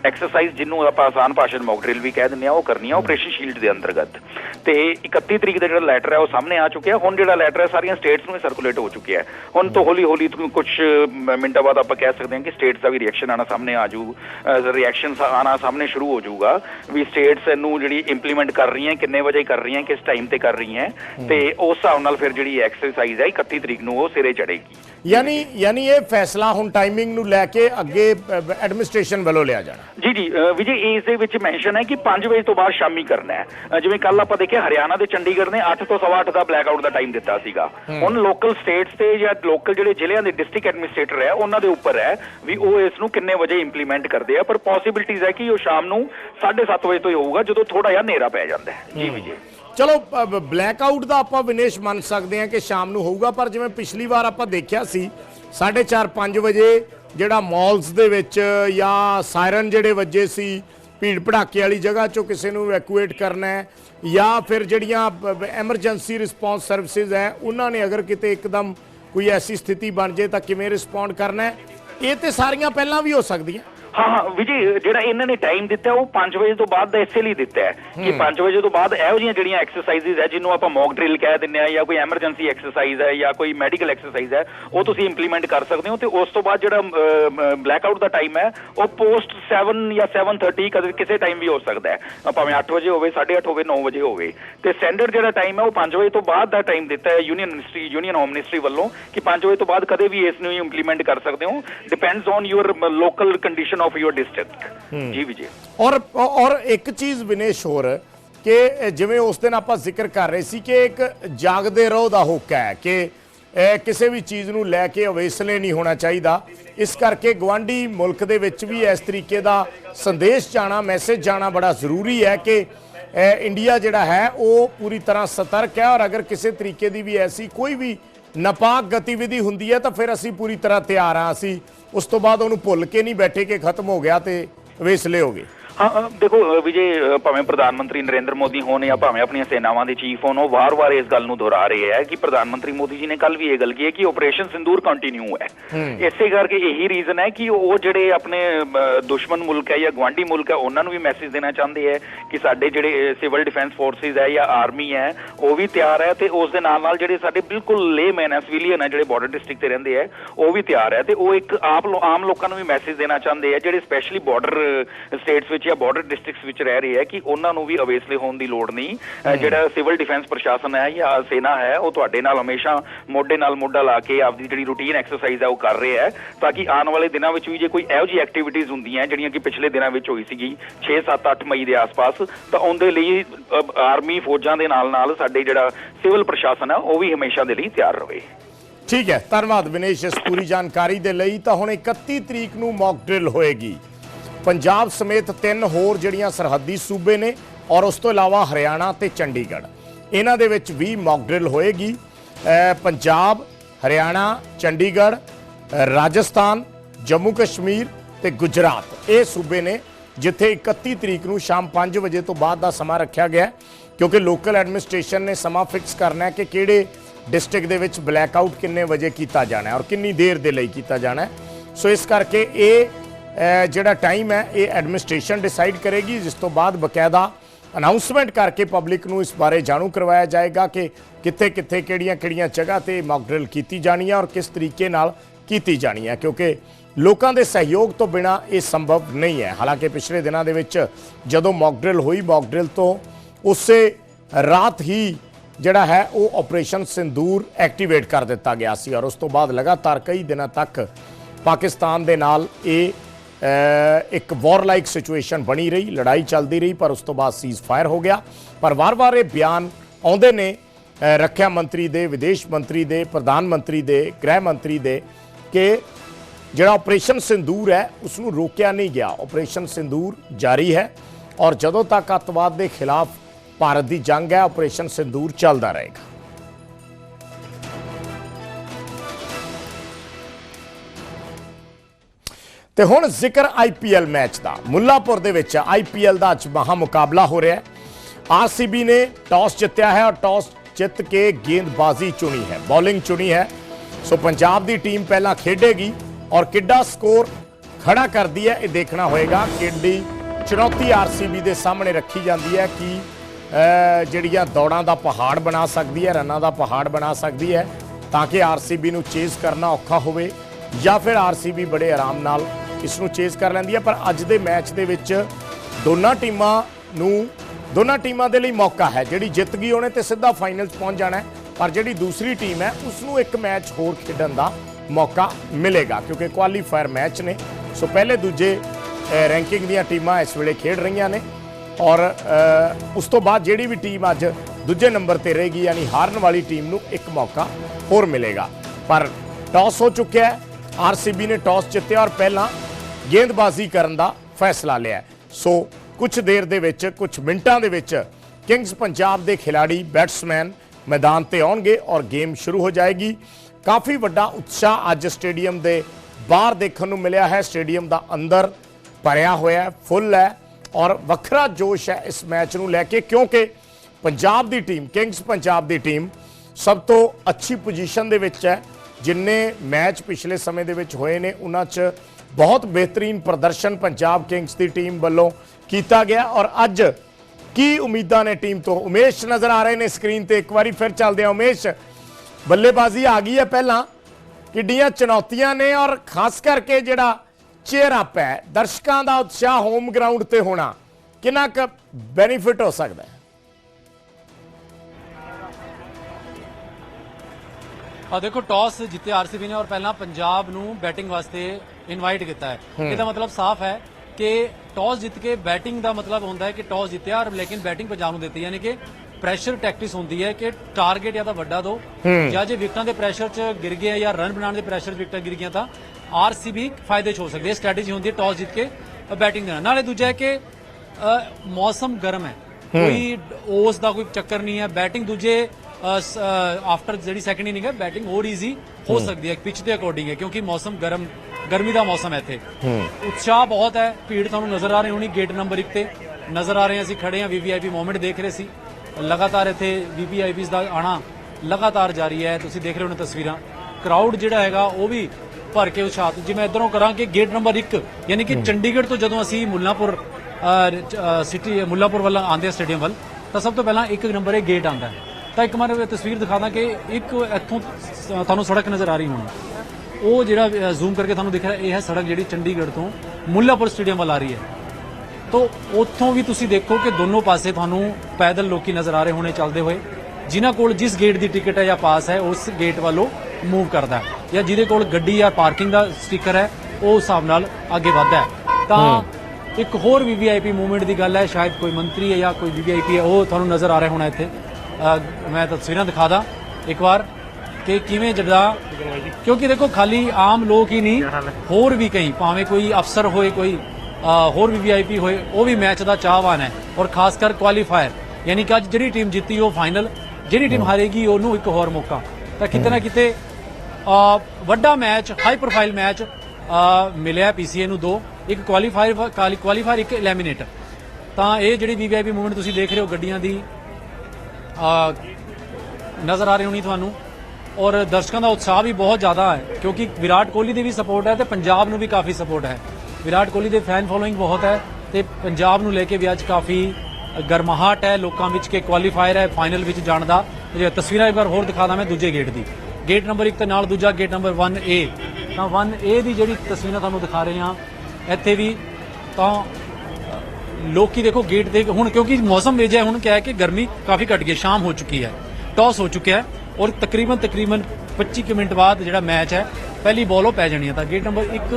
ਐਕਸਰਸਾਈਜ਼ ਜਿਹਨੂੰ ਆਪਾਂ ਆਸਾਨ ਭਾਸ਼ਾ ਮੌਕ ਡਰਿਲ ਵੀ ਕਹਿ ਦਿੰਦੇ ਆ ਉਹ ਕਰਨੀ ਆ ਆਪਰੇਸ਼ਨ ਸ਼ੀਲਡ ਦੇ ਅੰਤਰਗਤ। ਤੇ 31 ਤਰੀਕ ਦਾ ਜਿਹੜਾ ਲੈਟਰ ਹੈ ਉਹ ਸਾਹਮਣੇ ਆ ਚੁੱਕਿਆ। ਹੁਣ ਜਿਹੜਾ ਲੈਟਰ ਹੈ ਸਾਰੀਆਂ ਸਟੇਟਸ ਨੂੰ ਸਰਕੂਲੇਟ ਹੋ ਚੁੱਕਿਆ ਹੈ। ਹੁਣ ਤੋਂ ਹੌਲੀ ਹੌਲੀ ਕੁਝ ਮਿੰਟਾਂ ਬਾਅਦ ਆਪਾਂ ਕਹਿ ਸਕਦੇ ਹਾਂ ਕਿ ਸਟੇਟਸ ਦਾ ਵੀ ਰਿਐਕਸ਼ਨ ਆਣਾ ਸਾਹਮਣੇ ਆ ਜੂ ਰਿਐਕਸ਼ਨ ਆਣਾ ਸਾਹਮਣੇ ਸ਼ੁਰੂ ਹੋ ਜਾਊਗਾ ਵੀ ਸਟੇਟਸ ਇਹਨੂੰ ਜਿਹੜੀ ਇੰਪਲੀਮੈਂਟ ਕਰ ਰਹੀਆਂ ਕਿੰਨੇ ਵਜੇ ਕਰ ਰਹੀਆਂ ਕਿਸ ਟਾਈਮ ਤੇ ਕਰ ਰਹੀਆਂ। ਤੇ ਉਸ ਹਿਸਾਬ ਨਾਲ ਫਿਰ ਜਿਹੜੀ ਐਕਸਰਸਾਈਜ਼ ਹੈ 31 ਤਰੀਕ ਨੂੰ ਉਹ ਸਿਰੇ ਚੜੇਗੀ ਯਾਨੀ ਯਾਨੀ ਇਹ ਫੈਸਲਾ ਹੁਣ ਟਾਈਮਿੰਗ ਨੂੰ ਲੈ ਕੇ ਅੱਗੇ ਐਡਮਿਨਿਸਟ੍ਰੇਸ਼ਨ ਵੱਲੋਂ ਲਿਆ ਜਾਣਾ। ਜੀ ਜੀ ਵਿਜੇ ਇਸ ਦੇ ਵਿੱਚ ਮੈਂਸ਼ਨ ਹੈ ਕਿ 5 ਵਜੇ ਤੋਂ ਬਾਅਦ ਸ਼ਾਮੀ ਕਰਨਾ ਹੈ। ਜਿਵੇਂ ਕੱਲ ਆਪਾਂ ਦੇਖਿਆ ਹਰਿਆਣਾ ਤੇ ਚੰਡੀਗੜ੍ਹ ਨੇ 8 ਤੋਂ 8:30 ਦਾ ਬਲੈਕ ਆਊਟ ਦਾ ਟਾਈਮ ਦਿੱਤਾ ਸੀਗਾ। ਹੁਣ ਲੋਕਲ ਸਟੇਟਸ ਤੇ ਜਾਂ ਲੋਕਲ ਜਿਹੜੇ ਜ਼ਿਲ੍ਹਿਆਂ ਦੇ ਡਿਸਟ੍ਰਿਕਟ ਐਡਮਿਨਿਸਟ੍ਰੇਟਰ ਹੈ ਉਹਨਾਂ ਦੇ ਉੱਪਰ ਹੈ ਵੀ ਉਹ ਇਸ ਨੂੰ ਕਿੰਨੇ ਵਜੇ ਇੰਪਲੀਮੈਂਟ ਕਰਦੇ ਆ। ਪਰ ਪੋਸਿਬਿਲਿਟੀਜ਼ ਹੈ ਕਿ ਉਹ ਸ਼ਾਮ ਨੂੰ 7:30 ਵਜੇ ਤੋਂ ਹੀ ਹੋਊਗਾ ਜਦੋਂ ਥੋੜਾ ਜਿਹਾ ਹਨੇਰਾ ਪੈ ਜਾਂਦਾ ਹੈ। ਜੀ ਵਿਜੇ ਚਲੋ ਬਲੈਕ ਆਊਟ ਦਾ ਆਪਾਂ ਵਿਨੇਸ਼ ਮੰਨ ਸਕਦੇ ਹਾਂ ਕਿ ਸ਼ਾਮ ਨੂੰ ਹੋਊਗਾ ਪਰ ਜਿਵੇਂ ਪਿਛਲੀ ਵਾਰ ਆਪਾਂ ਦੇਖਿਆ ਸੀ 4:30 5 ਵਜੇ ਜਿਹੜਾ ਮਾਲਸ ਦੇ ਵਿੱਚ ਜਾਂ ਸਾਇਰਨ ਜਿਹੜੇ ਵੱਜੇ ਸੀ, ਭੀੜ ਭੜਾਕੇ ਵਾਲੀ ਜਗ੍ਹਾ ਚੋਂ ਕਿਸੇ ਨੂੰ ਇਵੈਕੂਏਟ ਕਰਨਾ ਹੈ, ਜਾਂ ਫਿਰ ਜਿਹੜੀਆਂ ਐਮਰਜੈਂਸੀ ਰਿਸਪੌਂਸ ਸਰਵਿਸਿਜ਼ ਹੈ, ਉਹਨਾਂ ਨੇ ਅਗਰ ਕਿਤੇ ਇੱਕਦਮ ਕੋਈ ਐਸੀ ਸਥਿਤੀ ਬਣ ਜੇ ਤਾਂ ਕਿਵੇਂ ਰਿਸਪੌਂਡ ਕਰਨਾ ਹੈ? ਇਹ ਤੇ ਸਾਰੀਆਂ ਪਹਿਲਾਂ ਵੀ ਹੋ ਸਕਦੀਆਂ। ਹਾਂ ਹਾਂ ਵਿਜੇ ਜਿਹੜਾ ਇਹਨਾਂ ਨੇ ਟਾਈਮ ਦਿੱਤਾ ਉਹ 5 ਵਜੇ ਤੋਂ ਬਾਅਦ ਦਾ ਇਸੇ ਲਈ ਦਿੱਤਾ ਹੈ ਕਿ 5 ਵਜੇ ਤੋਂ ਬਾਅਦ ਇਹੋ ਜਿਹੀਆਂ ਜਿਹੜੀਆਂ ਐਕਸਰਸਾਈਜ਼ਸ ਹੈ ਜਿਹਨੂੰ ਆਪਾਂ ਮੌਕ ਡਰਿਲ ਕਹਿ ਦਿੰਦੇ ਆ ਜਾਂ ਕੋਈ ਐਮਰਜੈਂਸੀ ਐਕਸਰਸਾਈਜ਼ ਹੈ ਜਾਂ ਕੋਈ ਮੈਡੀਕਲ ਐਕਸਰਸਾਈਜ਼ ਹੈ ਉਹ ਤੁਸੀਂ ਇੰਪਲੀਮੈਂਟ ਕਰ ਸਕਦੇ ਹੋ ਤੇ ਉਸ ਤੋਂ ਬਾਅਦ ਜਿਹੜਾ ਬਲੈਕ ਆਊਟ ਦਾ ਟਾਈਮ ਹੈ ਉਹ ਪੋਸਟ 7 ਜਾਂ 7:30 ਕਦੇ ਕਿਸੇ ਟਾਈਮ ਵੀ ਹੋ ਸਕਦਾ ਹੈ। ਭਾਵੇਂ 8 ਵਜੇ ਹੋਵੇ 8:30 ਹੋਵੇ 9 ਵਜੇ ਹੋਵੇ। ਤੇ ਸਟੈਂਡਰਡ ਜਿਹੜਾ ਟਾਈਮ ਹੈ ਉਹ 5 ਵਜੇ ਤੋਂ ਬਾਅਦ ਦਾ ਟਾਈਮ ਦਿੱਤਾ ਹੈ union ministry union home ministry ਵੱਲੋਂ ਕਿ 5 ਵਜੇ ਤੋਂ ਬਾਅਦ ਕਦੇ ਵੀ ਇਸ ਨੂੰ ਇੰਪਲੀਮੈਂਟ ਕਰ ਸਕਦੇ ਹੋ। Depends on your local condition of your district ji Vijay. ਔਰ ਔਰ ਇੱਕ ਚੀਜ਼ ਵਿਨੇਸ਼ ਹੋਰ ਕਿ ਜਿਵੇਂ ਉਸ ਦਿਨ ਆਪਾਂ ਜ਼ਿਕਰ ਕਰ ਰਹੇ ਸੀ ਕਿ ਇੱਕ ਜਾਗਦੇ ਰਹੋ ਦਾ ਹੋਕਾ ਹੈ ਕਿ ਇਹ ਕਿਸੇ ਵੀ ਚੀਜ਼ ਨੂੰ ਲੈ ਕੇ ਅਵੇਸਲੇ ਨਹੀਂ ਹੋਣਾ ਚਾਹੀਦਾ। ਇਸ ਕਰਕੇ ਗਵਾਂਢੀ ਮੁਲਕ ਦੇ ਵਿੱਚ ਵੀ ਇਸ ਤਰੀਕੇ ਦਾ ਸੰਦੇਸ਼ ਜਾਣਾ ਮੈਸੇਜ ਜਾਣਾ ਬੜਾ ਜ਼ਰੂਰੀ ਹੈ ਕਿ ਇੰਡੀਆ ਜਿਹੜਾ ਹੈ ਉਹ ਪੂਰੀ ਤਰ੍ਹਾਂ ਸਤਰਕ ਹੈ। ਔਰ ਅਗਰ ਕਿਸੇ ਤਰੀਕੇ ਦੀ ਵੀ ਐਸੀ ਕੋਈ ਵੀ ਨਾਪਾਕ ਗਤੀਵਿਧੀ ਹੁੰਦੀ ਹੈ ਤਾਂ ਫਿਰ ਅਸੀਂ ਪੂਰੀ ਤਰ੍ਹਾਂ ਤਿਆਰ ਹਾਂ। ਅਸੀਂ ਉਸ ਤੋਂ ਬਾਅਦ ਉਹਨੂੰ ਭੁੱਲ ਕੇ ਨਹੀਂ ਬੈਠੇ ਕਿ ਖਤਮ ਹੋ ਗਿਆ ਤੇ ਵੇਸਲੇ ਹੋ ਗਏ। ਹਾਂ ਦੇਖੋ ਵਿਜੇ ਭਾਵੇਂ ਪ੍ਰਧਾਨ ਮੰਤਰੀ ਨਰਿੰਦਰ ਮੋਦੀ ਹੋਣ ਜਾਂ ਭਾਵੇਂ ਆਪਣੀਆਂ ਸੈਨਾਵਾਂ ਦੇ ਚੀਫ ਹੋਣ ਉਹ ਵਾਰ-ਵਾਰ ਇਸ ਗੱਲ ਨੂੰ ਦੁਹਰਾ ਰਹੇ ਹੈ ਕਿ ਪ੍ਰਧਾਨ ਮੰਤਰੀ ਮੋਦੀ ਜੀ ਨੇ ਕੱਲ ਵੀ ਇਹ ਗੱਲ ਕੀਤੀ ਹੈ ਕਿ ਆਪਰੇਸ਼ਨ ਸਿੰਦੂਰ ਕੰਟੀਨਿਊ ਹੈ। ਇਸੇ ਕਰਕੇ ਇਹੀ ਰੀਜ਼ਨ ਹੈ ਕਿ ਉਹ ਜਿਹੜੇ ਆਪਣੇ ਦੁਸ਼ਮਣ ਮੁਲਕ ਹੈ ਜਾਂ ਗਵਾਂਢੀ ਮੁਲਕ ਹੈ ਉਹਨਾਂ ਨੂੰ ਵੀ ਮੈਸੇਜ ਦੇਣਾ ਚਾਹੁੰਦੇ ਹੈ ਕਿ ਸਾਡੇ ਜਿਹੜੇ ਸਿਵਲ ਡਿਫੈਂਸ ਫੋਰਸਿਸ ਹੈ ਜਾਂ ਆਰਮੀ ਹੈ ਉਹ ਵੀ ਤਿਆਰ ਹੈ ਤੇ ਉਸ ਦੇ ਨਾਲ ਨਾਲ ਜਿਹੜੇ ਸਾਡੇ ਬਿਲਕੁਲ ਲੇਮੈਨ ਹੈ ਸਿਵਲੀਅਨ ਹੈ ਜਿਹੜੇ ਬਾਰਡਰ ਡਿਸਟ੍ਰਿਕਟ ਤੇ ਰਹਿੰਦੇ ਹੈ ਉਹ ਵੀ ਤਿਆਰ ਹੈ ਤੇ ਉਹ ਇੱਕ ਆਪ ਆਮ ਲੋਕਾਂ ਨੂੰ ਵੀ ਮੈਸੇਜ ਦੇਣਾ ਚਾਹੁੰਦੇ ਹੈ ਜਿਹੜੇ ਸਪੈਸ਼ਲੀ ਬਾਰਡਰ ਸਟੇਟਸ ਵਿੱਚ ਜਾਂ ਬਾਰਡਰ ਡਿਸਟ੍ਰਿਕਟਸ ਵਿੱਚ ਰਹਿ ਰਹੇ ਹੈ ਕਿ ਉਹਨਾਂ ਨੂੰ ਵੀ ਅਵੇਸਲੇ ਹੋਣ ਦੀ ਲੋੜ ਨਹੀਂ। ਜਿਹੜਾ ਸਿਵਲ ਡਿਫੈਂਸ ਪ੍ਰਸ਼ਾਸਨ ਹੈ ਜਾਂ ਸੈਨਾ ਹੈ ਉਹ ਤੁਹਾਡੇ ਨਾਲ ਹਮੇਸ਼ਾ ਮੋਢੇ ਨਾਲ ਮੋਢਾ ਲਾ ਕੇ ਆਪਦੀ ਜਿਹੜੀ ਰੂਟੀਨ ਐਕਸਰਸਾਈਜ਼ ਹੈ ਉਹ ਕਰ ਰਹੇ ਹੈ ਤਾਂ ਕਿ ਆਉਣ ਵਾਲੇ ਦਿਨਾਂ ਵਿੱਚ ਵੀ ਜੇ ਕੋਈ ਇਹੋ ਜਿਹੀ ਐਕਟੀਵਿਟੀਜ਼ ਹੁੰਦੀਆਂ ਜਿਹੜੀਆਂ ਕਿ ਪਿਛਲੇ ਦਿਨਾਂ ਵਿੱਚ ਹੋਈ ਸੀਗੀ 6 7 8 ਮਈ ਦੇ ਆਸ-ਪਾਸ ਤਾਂ ਉਹਦੇ ਲਈ ਆਰਮੀ ਫੌਜਾਂ ਦੇ ਨਾਲ ਨਾਲ ਸਾਡੇ ਜਿਹੜਾ ਸਿਵਲ ਪ੍ਰਸ਼ਾਸਨ ਹੈ ਉਹ ਵੀ ਹਮੇਸ਼ਾ ਦੇ ਲਈ ਤਿਆਰ ਰਹੇ। ਠੀਕ ਹੈ ਧੰਨਵਾਦ ਵਿਨੇਸ਼ ਇਸ ਪੂਰੀ ਜਾਣਕਾਰੀ ਦੇ ਲਈ। ਤਾਂ ਹੁਣ 31 ਤਰੀਕ ਨੂੰ ਮੌਕ ਡਰਿਲ ਹੋਏਗੀ। ਪੰਜਾਬ ਸਮੇਤ ਤਿੰਨ ਹੋਰ ਜਿਹੜੀਆਂ ਸਰਹੱਦੀ ਸੂਬੇ ਨੇ ਔਰ ਉਸ ਤੋਂ ਇਲਾਵਾ ਹਰਿਆਣਾ ਤੇ ਚੰਡੀਗੜ੍ਹ। ਇਹਨਾਂ ਦੇ ਵਿੱਚ ਵੀ ਮੌਕ ਡਰਿਲ ਹੋਏਗੀ। ਪੰਜਾਬ, ਹਰਿਆਣਾ, ਚੰਡੀਗੜ੍ਹ ਰਾਜਸਥਾਨ, ਜੰਮੂ ਕਸ਼ਮੀਰ ਤੇ ਗੁਜਰਾਤ। ਇਹ ਸੂਬੇ ਨੇ ਜਿੱਥੇ 31 ਤਰੀਕ ਨੂੰ ਸ਼ਾਮ 5 ਵਜੇ ਤੋਂ ਬਾਅਦ ਦਾ ਸਮਾਂ ਰੱਖਿਆ ਗਿਆ ਕਿਉਂਕਿ ਲੋਕਲ ਐਡਮਿਨਿਸਟ੍ਰੇਸ਼ਨ ਨੇ ਸਮਾਂ ਫਿਕਸ ਕਰਨਾ ਹੈ ਕਿ ਕਿਹੜੇ ਡਿਸਟ੍ਰਿਕਟ ਦੇ ਵਿੱਚ ਬਲੈਕ ਆਊਟ ਕਿੰਨੇ ਵਜੇ ਕੀਤਾ ਜਾਣਾ ਹੈ ਔਰ ਕਿੰਨੀ ਦੇਰ ਦੇ ਲਈ ਕੀਤਾ ਜਾਣਾ ਹੈ। ਸੋ ਇਸ ਕਰਕੇ ਇਹ ਜਿਹੜਾ ਟਾਈਮ ਹੈ, ਇਹ ਐਡਮਿਨਿਸਟ੍ਰੇਸ਼ਨ ਡਿਸਾਈਡ ਕਰੇਗੀ, ਜਿਸ ਤੋਂ ਬਾਅਦ ਬਕਾਇਦਾ ਅਨਾਉਂਸਮੈਂਟ ਕਰਕੇ ਪਬਲਿਕ ਨੂੰ ਇਸ ਬਾਰੇ ਜਾਣੂ ਕਰਵਾਇਆ ਜਾਏਗਾ ਕਿ ਕਿੱਥੇ ਕਿੱਥੇ ਕਿਹੜੀਆਂ ਕਿਹੜੀਆਂ ਜਗ੍ਹਾ ਤੇ ਮੌਕ ਡਰਿਲ ਕੀਤੀ ਜਾਣੀ ਹੈ ਔਰ ਕਿਸ ਤਰੀਕੇ ਨਾਲ ਕੀਤੀ ਜਾਣੀ ਹੈ, ਕਿਉਂਕਿ ਲੋਕਾਂ ਦੇ ਸਹਿਯੋਗ ਤੋਂ ਬਿਨਾ ਇਹ ਸੰਭਵ ਨਹੀਂ ਹੈ। ਹਾਲਾਂਕਿ ਪਿਛਲੇ ਦਿਨਾਂ ਦੇ ਵਿੱਚ ਜਦੋਂ ਮੌਕ ਡਰਿਲ ਹੋਈ ਮੌਕ ਡਰਿਲ ਤੋਂ ਉਸੇ ਰਾਤ ਹੀ ਜਿਹੜਾ ਹੈ, ਉਹ ਆਪਰੇਸ਼ਨ ਸਿੰਦੂਰ ਐਕਟੀਵੇਟ ਕਰ ਦਿੱਤਾ ਗਿਆ ਸੀ ਔਰ ਉਸ ਤੋਂ ਬਾਅਦ ਲਗਾਤਾਰ ਕਈ ਦਿਨਾਂ ਤੱਕ ਪਾਕਿਸਤਾਨ ਦੇ ਨਾਲ ਇਹ ਅਹ, ਇੱਕ ਵਾਰਲਾਈਕ ਸਿਚੁਏਸ਼ਨ ਬਣੀ ਰਹੀ ਲੜਾਈ ਚੱਲਦੀ ਰਹੀ ਪਰ ਉਸ ਤੋਂ ਬਾਅਦ ਸੀਜ਼ ਫਾਇਰ ਹੋ ਗਿਆ। ਪਰ ਵਾਰ-ਵਾਰ ਇਹ ਬਿਆਨ ਆਉਂਦੇ ਨੇ ਰੱਖਿਆ ਮੰਤਰੀ ਦੇ ਵਿਦੇਸ਼ ਮੰਤਰੀ ਦੇ ਪ੍ਰਧਾਨ ਮੰਤਰੀ ਦੇ ਗ੍ਰਹਿ ਮੰਤਰੀ ਦੇ ਕਿ ਜਿਹੜਾ ਆਪਰੇਸ਼ਨ ਸਿੰਦੂਰ ਹੈ ਉਸ ਨੂੰ ਰੋਕਿਆ ਨਹੀਂ ਗਿਆ। ਆਪਰੇਸ਼ਨ ਸਿੰਦੂਰ ਜਾਰੀ ਹੈ ਔਰ ਜਦੋਂ ਤੱਕ ਅੱਤਵਾਦ ਦੇ ਖਿਲਾਫ ਭਾਰਤ ਦੀ ਜੰਗ ਹੈ ਆਪਰੇਸ਼ਨ ਸਿੰਦੂਰ ਚੱਲਦਾ ਰਹੇਗਾ। ਤੇ ਹੁਣ ਜ਼ਿਕਰ ਆਈਪੀਐਲ ਮੈਚ ਦਾ। ਮੁੱਲਾਪੁਰ ਦੇ ਵਿੱਚ ਆਈਪੀਐਲ ਦਾ ਅੱਜ ਮਹਾ ਮੁਕਾਬਲਾ ਹੋ ਰਿਹਾ ਹੈ। ਆਰਸੀਬੀ ਨੇ ਟਾਸ ਜਿੱਤਿਆ ਹੈ ਔਰ ਟਾਸ ਜਿੱਤ ਕੇ ਗੇਂਦਬਾਜ਼ੀ ਚੁਣੀ ਹੈ ਬੋਲਿੰਗ ਚੁਣੀ ਹੈ। ਸੋ ਪੰਜਾਬ ਦੀ ਟੀਮ ਪਹਿਲਾਂ ਖੇਡੇਗੀ ਔਰ ਕਿੱਡਾ ਸਕੋਰ ਖੜਾ ਕਰਦੀ ਹੈ ਇਹ ਦੇਖਣਾ ਹੋਏਗਾ ਕਿੱਡੀ ਚੁਣੌਤੀ ਆਰਸੀਬੀ ਦੇ ਸਾਹਮਣੇ ਰੱਖੀ ਜਾਂਦੀ ਹੈ ਕਿ ਅਹ, ਜਿਹੜੀਆਂ ਦੌੜਾਂ ਦਾ ਪਹਾੜ ਬਣਾ ਸਕਦੀ ਹੈ ਰਨਾਂ ਦਾ ਪਹਾੜ ਬਣਾ ਸਕਦੀ ਹੈ ਤਾਂ ਕਿ ਆਰਸੀਬੀ ਨੂੰ ਚੇਜ਼ ਕਰਨਾ ਔਖਾ ਹੋਵੇ ਜਾਂ ਫਿਰ ਆਰਸੀਬੀ ਬੜੇ ਆਰਾਮ ਨਾਲ ਇਸ ਨੂੰ ਚੇਸ ਕਰ ਲੈਂਦੀ ਹੈ ਪਰ ਅੱਜ ਦੇ ਮੈਚ ਦੇ ਵਿੱਚ ਦੋਨਾਂ ਟੀਮਾਂ ਨੂੰ, ਦੋਨਾਂ ਟੀਮਾਂ ਦੇ ਲਈ ਮੌਕਾ ਹੈ, ਜਿਹੜੀ ਜਿੱਤ ਗਈ ਉਹਨੇ ਤੇ ਸਿੱਧਾ ਫਾਈਨਲ 'ਚ ਪਹੁੰਚ ਜਾਣਾ ਹੈ, ਪਰ ਜਿਹੜੀ ਦੂਸਰੀ ਟੀਮ ਹੈ ਉਸ ਨੂੰ ਇੱਕ ਮੈਚ ਹੋਰ ਖੇਡਣ ਦਾ ਮੌਕਾ ਮਿਲੇਗਾ, ਕਿਉਂਕਿ ਕੁਆਲੀਫਾਇਰ ਮੈਚ ਨੇ। ਸੋ ਪਹਿਲੇ ਦੂਜੇ ਰੈਂਕਿੰਗ ਦੀਆਂ ਟੀਮਾਂ ਇਸ ਵੇਲੇ ਖੇਡ ਰਹੀਆਂ ਨੇ ਔਰ ਉਸ ਤੋਂ ਬਾਅਦ ਜਿਹੜੀ ਵੀ ਟੀਮ ਅੱਜ ਦੂਜੇ ਨੰਬਰ ਤੇ ਰਹੇਗੀ, ਯਾਨੀ ਹਾਰਨ ਵਾਲੀ ਟੀਮ ਨੂੰ ਇੱਕ ਮੌਕਾ ਹੋਰ ਮਿਲੇਗਾ। ਪਰ ਟਾਸ ਹੋ ਚੁੱਕਿਆ ਹੈ ਆਰਸੀਬੀ ਨੇ ਟਾਸ ਜਿੱਤਿਆ ਔਰ ਪਹਿਲਾਂ ਗੇਂਦਬਾਜ਼ੀ ਕਰਨ ਦਾ ਫੈਸਲਾ ਲਿਆ ਸੋ ਕੁਝ ਦੇਰ ਦੇ ਵਿੱਚ ਕੁਝ ਮਿੰਟਾਂ ਦੇ ਵਿੱਚ ਕਿੰਗਸ ਪੰਜਾਬ ਦੇ ਖਿਲਾੜੀ ਬੈਟਸਮੈਨ ਮੈਦਾਨ ਤੇ ਆਉਣਗੇ ਔਰ ਗੇਮ ਸ਼ੁਰੂ ਹੋ ਜਾਏਗੀ। ਕਾਫੀ ਵੱਡਾ ਉਤਸ਼ਾਹ ਅੱਜ ਸਟੇਡੀਅਮ ਦੇ ਬਾਹਰ ਦੇਖਣ ਨੂੰ ਮਿਲਿਆ ਹੈ। ਸਟੇਡੀਅਮ ਦਾ ਅੰਦਰ ਭਰਿਆ ਹੋਇਆ ਫੁੱਲ ਹੈ ਔਰ ਵੱਖਰਾ ਜੋਸ਼ ਹੈ ਇਸ ਮੈਚ ਨੂੰ ਲੈ ਕੇ ਕਿਉਂਕਿ ਪੰਜਾਬ ਦੀ ਟੀਮ ਕਿੰਗਸ ਪੰਜਾਬ ਦੀ ਟੀਮ ਸਭ ਤੋਂ ਅੱਛੀ ਪੋਜੀਸ਼ਨ ਦੇ ਵਿੱਚ ਹੈ। ਜਿੰਨੇ ਮੈਚ ਪਿਛਲੇ ਸਮੇਂ ਦੇ ਵਿੱਚ ਹੋਏ ਨੇ, ਉਹਨਾਂ 'ਚ ਬਹੁਤ ਬਿਹਤਰੀਨ ਪ੍ਰਦਰਸ਼ਨ ਪੰਜਾਬ ਕਿੰਗਸ ਦੀ ਟੀਮ ਵੱਲੋਂ ਕੀਤਾ ਗਿਆ ਔਰ ਅੱਜ ਕੀ ਉਮੀਦਾਂ ਨੇ ਟੀਮ ਤੋਂ? ਉਮੇਸ਼ ਨਜ਼ਰ ਆ ਰਹੇ ਨੇ ਸਕਰੀਨ ਤੇ। ਇੱਕ ਵਾਰੀ ਫਿਰ ਚੱਲਦੇ ਆ ਉਮੇਸ਼, ਬੱਲੇਬਾਜ਼ੀ ਆ ਗਈ ਹੈ ਪਹਿਲਾਂ। ਕਿੱਡੀਆਂ ਚੁਣੌਤੀਆਂ ਨੇ ਔਰ ਖਾਸ ਕਰਕੇ ਜਿਹੜਾ ਚੇਅਰ ਅਪ ਹੈ, ਦਰਸ਼ਕਾਂ ਦਾ ਉਤਸ਼ਾਹ ਹੋਮ ਗਰਾਊਂਡ ਤੇ ਹੋਣਾ, ਕਿੰਨਾ ਕੁ ਬੈਨੀਫਿਟ ਹੋ ਸਕਦਾ ਹੈ? ਆ ਦੇਖੋ ਟਾਸ ਜਿੱਤੇ ਆਰਸੀਬੀ ਨੇ ਔਰ ਪਹਿਲਾਂ ਪੰਜਾਬ ਨੂੰ ਬੈਟਿੰਗ ਵਾਸਤੇ ਇਨਵਾਈਟ ਕੀਤਾ ਹੈ। ਇਹਦਾ ਮਤਲਬ ਸਾਫ਼ ਹੈ ਕਿ ਟਾਸ ਜਿੱਤ ਕੇ ਬੈਟਿੰਗ ਦਾ ਮਤਲਬ ਹੁੰਦਾ ਹੈ ਕਿ ਟਾਸ ਜਿੱਤਿਆ ਔਰ ਲੇਕਿਨ ਬੈਟਿੰਗ ਪੰਜਾਬ ਨੂੰ ਦਿੱਤੀ ਯਾਨੀ ਕਿ ਪ੍ਰੈਸ਼ਰ ਟੈਕਟਿਸ ਹੁੰਦੀ ਹੈ ਕਿ ਟਾਰਗੇਟ ਜਾਂ ਤਾਂ ਵੱਡਾ ਦੋ। ਜਾਂ ਜੇ ਵਿਕਟਾਂ ਦੇ ਪ੍ਰੈਸ਼ਰ 'ਚ ਗਿਰ ਗਏ ਜਾਂ ਰਨ ਬਣਾਉਣ ਦੇ ਪ੍ਰੈਸ਼ਰ 'ਚ ਵਿਕਟਾਂ ਗਿਰ ਗਈਆਂ ਤਾਂ ਆਰਸੀਬੀ ਫਾਇਦੇ 'ਚ ਹੋ ਸਕਦੀ ਹੈ। ਸਟ੍ਰੈਟੇਜੀ ਹੁੰਦੀ ਹੈ ਟਾਸ ਜਿੱਤ ਕੇ ਬੈਟਿੰਗ ਦੇਣਾ। ਨਾਲੇ ਦੂਜਾ ਹੈ ਕਿ ਮੌਸਮ ਗਰਮ ਹੈ। ਕੋਈ ਉਸ ਦਾ ਕੋਈ ਚੱਕਰ ਨਹੀਂ ਹੈ। ਬੈਟਿੰਗ ਦੂਜੇ ਆਫਟਰ ਜਿਹੜੀ ਸੈਕੰਡ ਇਨਿੰਗ ਹੈ ਬੈਟਿੰਗ ਹੋਰ ਈਜ਼ੀ ਹੋ ਸਕਦੀ ਹੈ ਪਿਚ ਦੇ ਅਕੋਰਡਿੰਗ ਹੈ ਕਿਉਂਕਿ ਮੌਸਮ ਗਰਮ ਗਰਮੀ ਦਾ ਮੌਸਮ ਹੈ ਇੱਥੇ। ਉਤਸ਼ਾਹ ਬਹੁਤ ਹੈ ਭੀੜ ਤੁਹਾਨੂੰ ਨਜ਼ਰ ਆ ਰਹੀ ਹੋਣੀ ਗੇਟ ਨੰਬਰ 1 ਤੇ। ਨਜ਼ਰ ਆ ਰਹੇ ਅਸੀਂ ਖੜੇ ਹਾਂ ਵੀਵੀਆਈਪੀ ਮੂਵਮੈਂਟ ਦੇਖ ਰਹੇ ਸੀ। ਲਗਾਤਾਰ ਇੱਥੇ ਵੀਵੀਆਈਪੀਸ ਦਾ ਆਣਾ ਲਗਾਤਾਰ ਜਾਰੀ ਹੈ ਤੁਸੀਂ ਦੇਖ ਰਹੇ ਹੋ ਤਸਵੀਰਾਂ। ਕਰਾਊਡ ਜਿਹੜਾ ਹੈਗਾ ਉਹ ਵੀ ਭਰ ਕੇ ਉਤਸ਼ਾਹਤ ਜੇ ਮੈਂ ਇਧਰੋਂ ਕਰਾਂ ਕਿ ਗੇਟ ਨੰਬਰ 1 ਯਾਨੀ ਕਿ ਚੰਡੀਗੜ੍ਹ ਤੋਂ ਜਦੋਂ ਅਸੀਂ ਮੁੱਲਾਂਪੁਰ ਸਿਟੀ ਮੁੱਲਾਂਪੁਰ ਵੱਲ ਆਉਂਦੇ ਆ ਸਟੇਡੀਅਮ ਵੱਲ ਤਾਂ ਸਭ ਤੋਂ ਪਹਿਲਾਂ ਇੱਕ ਨੰਬਰ ਇਹ ਗੇਟ ਆਉਂਦਾ ਹੈ। ਤਾਂ ਇੱਕ ਵਾਰ ਮੈਂ ਤਸਵੀਰ ਦਿਖਾਦਾ ਕਿ ਇੱਕ ਇੱਥੋਂ ਤੁਹਾਨੂੰ ਸੜਕ ਨਜ਼ਰ ਆ ਰਹੀ ਹੋਣੀ। ਉਹ ਜਿਹੜਾ ਜ਼ੂਮ ਕਰਕੇ ਤੁਹਾਨੂੰ ਦਿਖ ਰਿਹਾ ਇਹ ਹੈ ਸੜਕ ਜਿਹੜੀ ਚੰਡੀਗੜ੍ਹ ਤੋਂ ਮੁੱਲਾਂਪੁਰ ਸਟੇਡੀਅਮ ਵੱਲ ਆ ਰਹੀ ਹੈ। ਤੋ ਉੱਥੋਂ ਵੀ ਤੁਸੀਂ ਦੇਖੋ ਕਿ ਦੋਨੋਂ ਪਾਸੇ ਤੁਹਾਨੂੰ ਪੈਦਲ ਲੋਕੀ ਨਜ਼ਰ ਆ ਰਹੇ ਹੋਣੇ ਚੱਲਦੇ ਹੋਏ। ਜਿਨ੍ਹਾਂ ਕੋਲ ਜਿਸ ਗੇਟ ਦੀ ਟਿਕਟ ਹੈ ਜਾਂ ਪਾਸ ਹੈ ਉਸ ਗੇਟ ਵੱਲੋਂ ਮੂਵ ਕਰਦਾ ਹੈ। ਜਾਂ ਜਿਹਦੇ ਕੋਲ ਗੱਡੀ ਜਾਂ ਪਾਰਕਿੰਗ ਦਾ ਸਟicker ਹੈ ਉਹ ਉਸ ਹਿਸਾਬ ਨਾਲ ਅੱਗੇ ਵੱਧਦਾ ਹੈ। ਤਾਂ ਇੱਕ ਹੋਰ ਵੀਵੀਆਈਪੀ ਮੂਵਮੈਂਟ ਦੀ ਗੱਲ ਹੈ ਸ਼ਾਇਦ ਕੋਈ ਮੰਤਰੀ ਹੈ ਜਾਂ ਕੋਈ ਵੀਵੀਆਈਪੀ ਹੈ ਉਹ ਤੁਹਾਨੂੰ ਨਜ਼ਰ ਆ ਰਿਹਾ ਹੋਣਾ ਇੱਥੇ। ਮੈਂ ਤਸਵੀਰਾਂ ਦਿਖਾਦਾ ਇੱਕ ਵਾਰ ਕਿ ਕਿਵੇਂ ਜਿਹੜਾ ਕਿਉਂਕਿ ਦੇਖੋ ਖਾਲੀ ਆਮ ਲੋਕ ਹੀ ਨਹੀਂ ਹੋਰ ਵੀ ਕਈ ਭਾਵੇਂ ਕੋਈ ਅਫਸਰ ਹੋਏ ਕੋਈ ਹੋਰ ਵੀ ਵੀਆਈਪੀ ਹੋਏ ਉਹ ਵੀ ਮੈਚ ਦਾ ਚਾਹਵਾਨ ਹੈ ਔਰ ਖਾਸ ਕਰ ਕੁਆਲੀਫਾਇਰ ਯਾਨੀ ਕਿ ਅੱਜ ਜਿਹੜੀ ਟੀਮ ਜਿੱਤੀ ਉਹ ਫਾਈਨਲ ਜਿਹੜੀ ਟੀਮ ਹਾਰੇਗੀ ਉਹਨੂੰ ਇੱਕ ਹੋਰ ਮੌਕਾ। ਤਾਂ ਕਿਤੇ ਨਾ ਕਿਤੇ ਵੱਡਾ ਮੈਚ ਹਾਈ ਪ੍ਰੋਫਾਈਲ ਮੈਚ ਮਿਲਿਆ ਪੀਸੀਏ ਨੂੰ ਦੋ ਇੱਕ ਕੁਆਲੀਫਾਇਰ ਕੁਆਲੀਫਾਇਰ ਇੱਕ ਐਲੀਮੀਨੇਟਰ ਤਾਂ ਇਹ ਜਿਹੜੀ ਵੀਵੀਆਈਪੀ ਮੂਵਮੈਂਟ ਤੁਸੀਂ ਦੇਖ ਰਹੇ ਹੋ ਗੱਡੀਆਂ ਦੀ ਨਜ਼ਰ ਆ ਰਹੀ ਹੋਣੀ ਤੁਹਾਨੂੰ। ਔਰ ਦਰਸ਼ਕਾਂ ਦਾ ਉਤਸ਼ਾਹ ਵੀ ਬਹੁਤ ਜ਼ਿਆਦਾ ਹੈ, ਕਿਉਂਕਿ ਵਿਰਾਟ ਕੋਹਲੀ ਦੀ ਵੀ ਸਪੋਰਟ ਹੈ ਤੇ ਪੰਜਾਬ ਨੂੰ ਵੀ ਕਾਫੀ ਸਪੋਰਟ ਹੈ। ਵਿਰਾਟ ਕੋਹਲੀ ਦੇ ਫੈਨ ਫੋਲੋਇੰਗ ਬਹੁਤ ਹੈ ਤੇ ਪੰਜਾਬ ਨੂੰ ਲੈ ਕੇ ਵੀ ਅੱਜ ਕਾਫੀ ਗਰਮਾਹਟ ਹੈ, ਲੋਕਾਂ ਵਿੱਚ ਕਿ ਕੁਆਲੀਫਾਇਰ ਹੈ ਫਾਈਨਲ ਵਿੱਚ ਜਾਣ ਦਾ। ਇਹ ਤਸਵੀਰਾਂ ਇੱਕ ਵਾਰ ਹੋਰ ਦਿਖਾ ਦਾਂ ਮੈਂ ਦੂਜੇ ਗੇਟ ਦੀ। ਗੇਟ ਨੰਬਰ 1 ਤੇ ਨਾਲ ਦੂਜਾ ਗੇਟ ਨੰਬਰ 1A ਤਾਂ 1A ਦੀ ਜਿਹੜੀ ਤਸਵੀਰਾਂ ਤੁਹਾਨੂੰ ਦਿਖਾ ਰਹੇ ਹਾਂ, ਇੱਥੇ ਵੀ ਤਾਂ ਲੋਕੀ ਦੇਖੋ ਗੇਟ ਦੇ ਹੁਣ ਕਿਉਂਕਿ ਮੌਸਮ ਵੇਜਿਆ ਹੁਣ ਕਿਹਾ ਕਿ ਗਰਮੀ ਕਾਫੀ ਘਟ ਗਈ ਹੈ, ਸ਼ਾਮ ਹੋ ਚੁੱਕੀ ਹੈ ਟਾਸ ਹੋ ਚੁੱਕਿਆ ਹੈ ਔਰ ਤਕਰੀਬਨ ਤਕਰੀਬਨ 25 ਕੁ ਮਿੰਟ ਬਾਅਦ ਜਿਹੜਾ ਮੈਚ ਹੈ ਪਹਿਲੀ ਬਾਲ ਉਹ ਪੈ ਜਾਣੀ ਹੈ। ਤਾਂ ਗੇਟ ਨੰਬਰ 1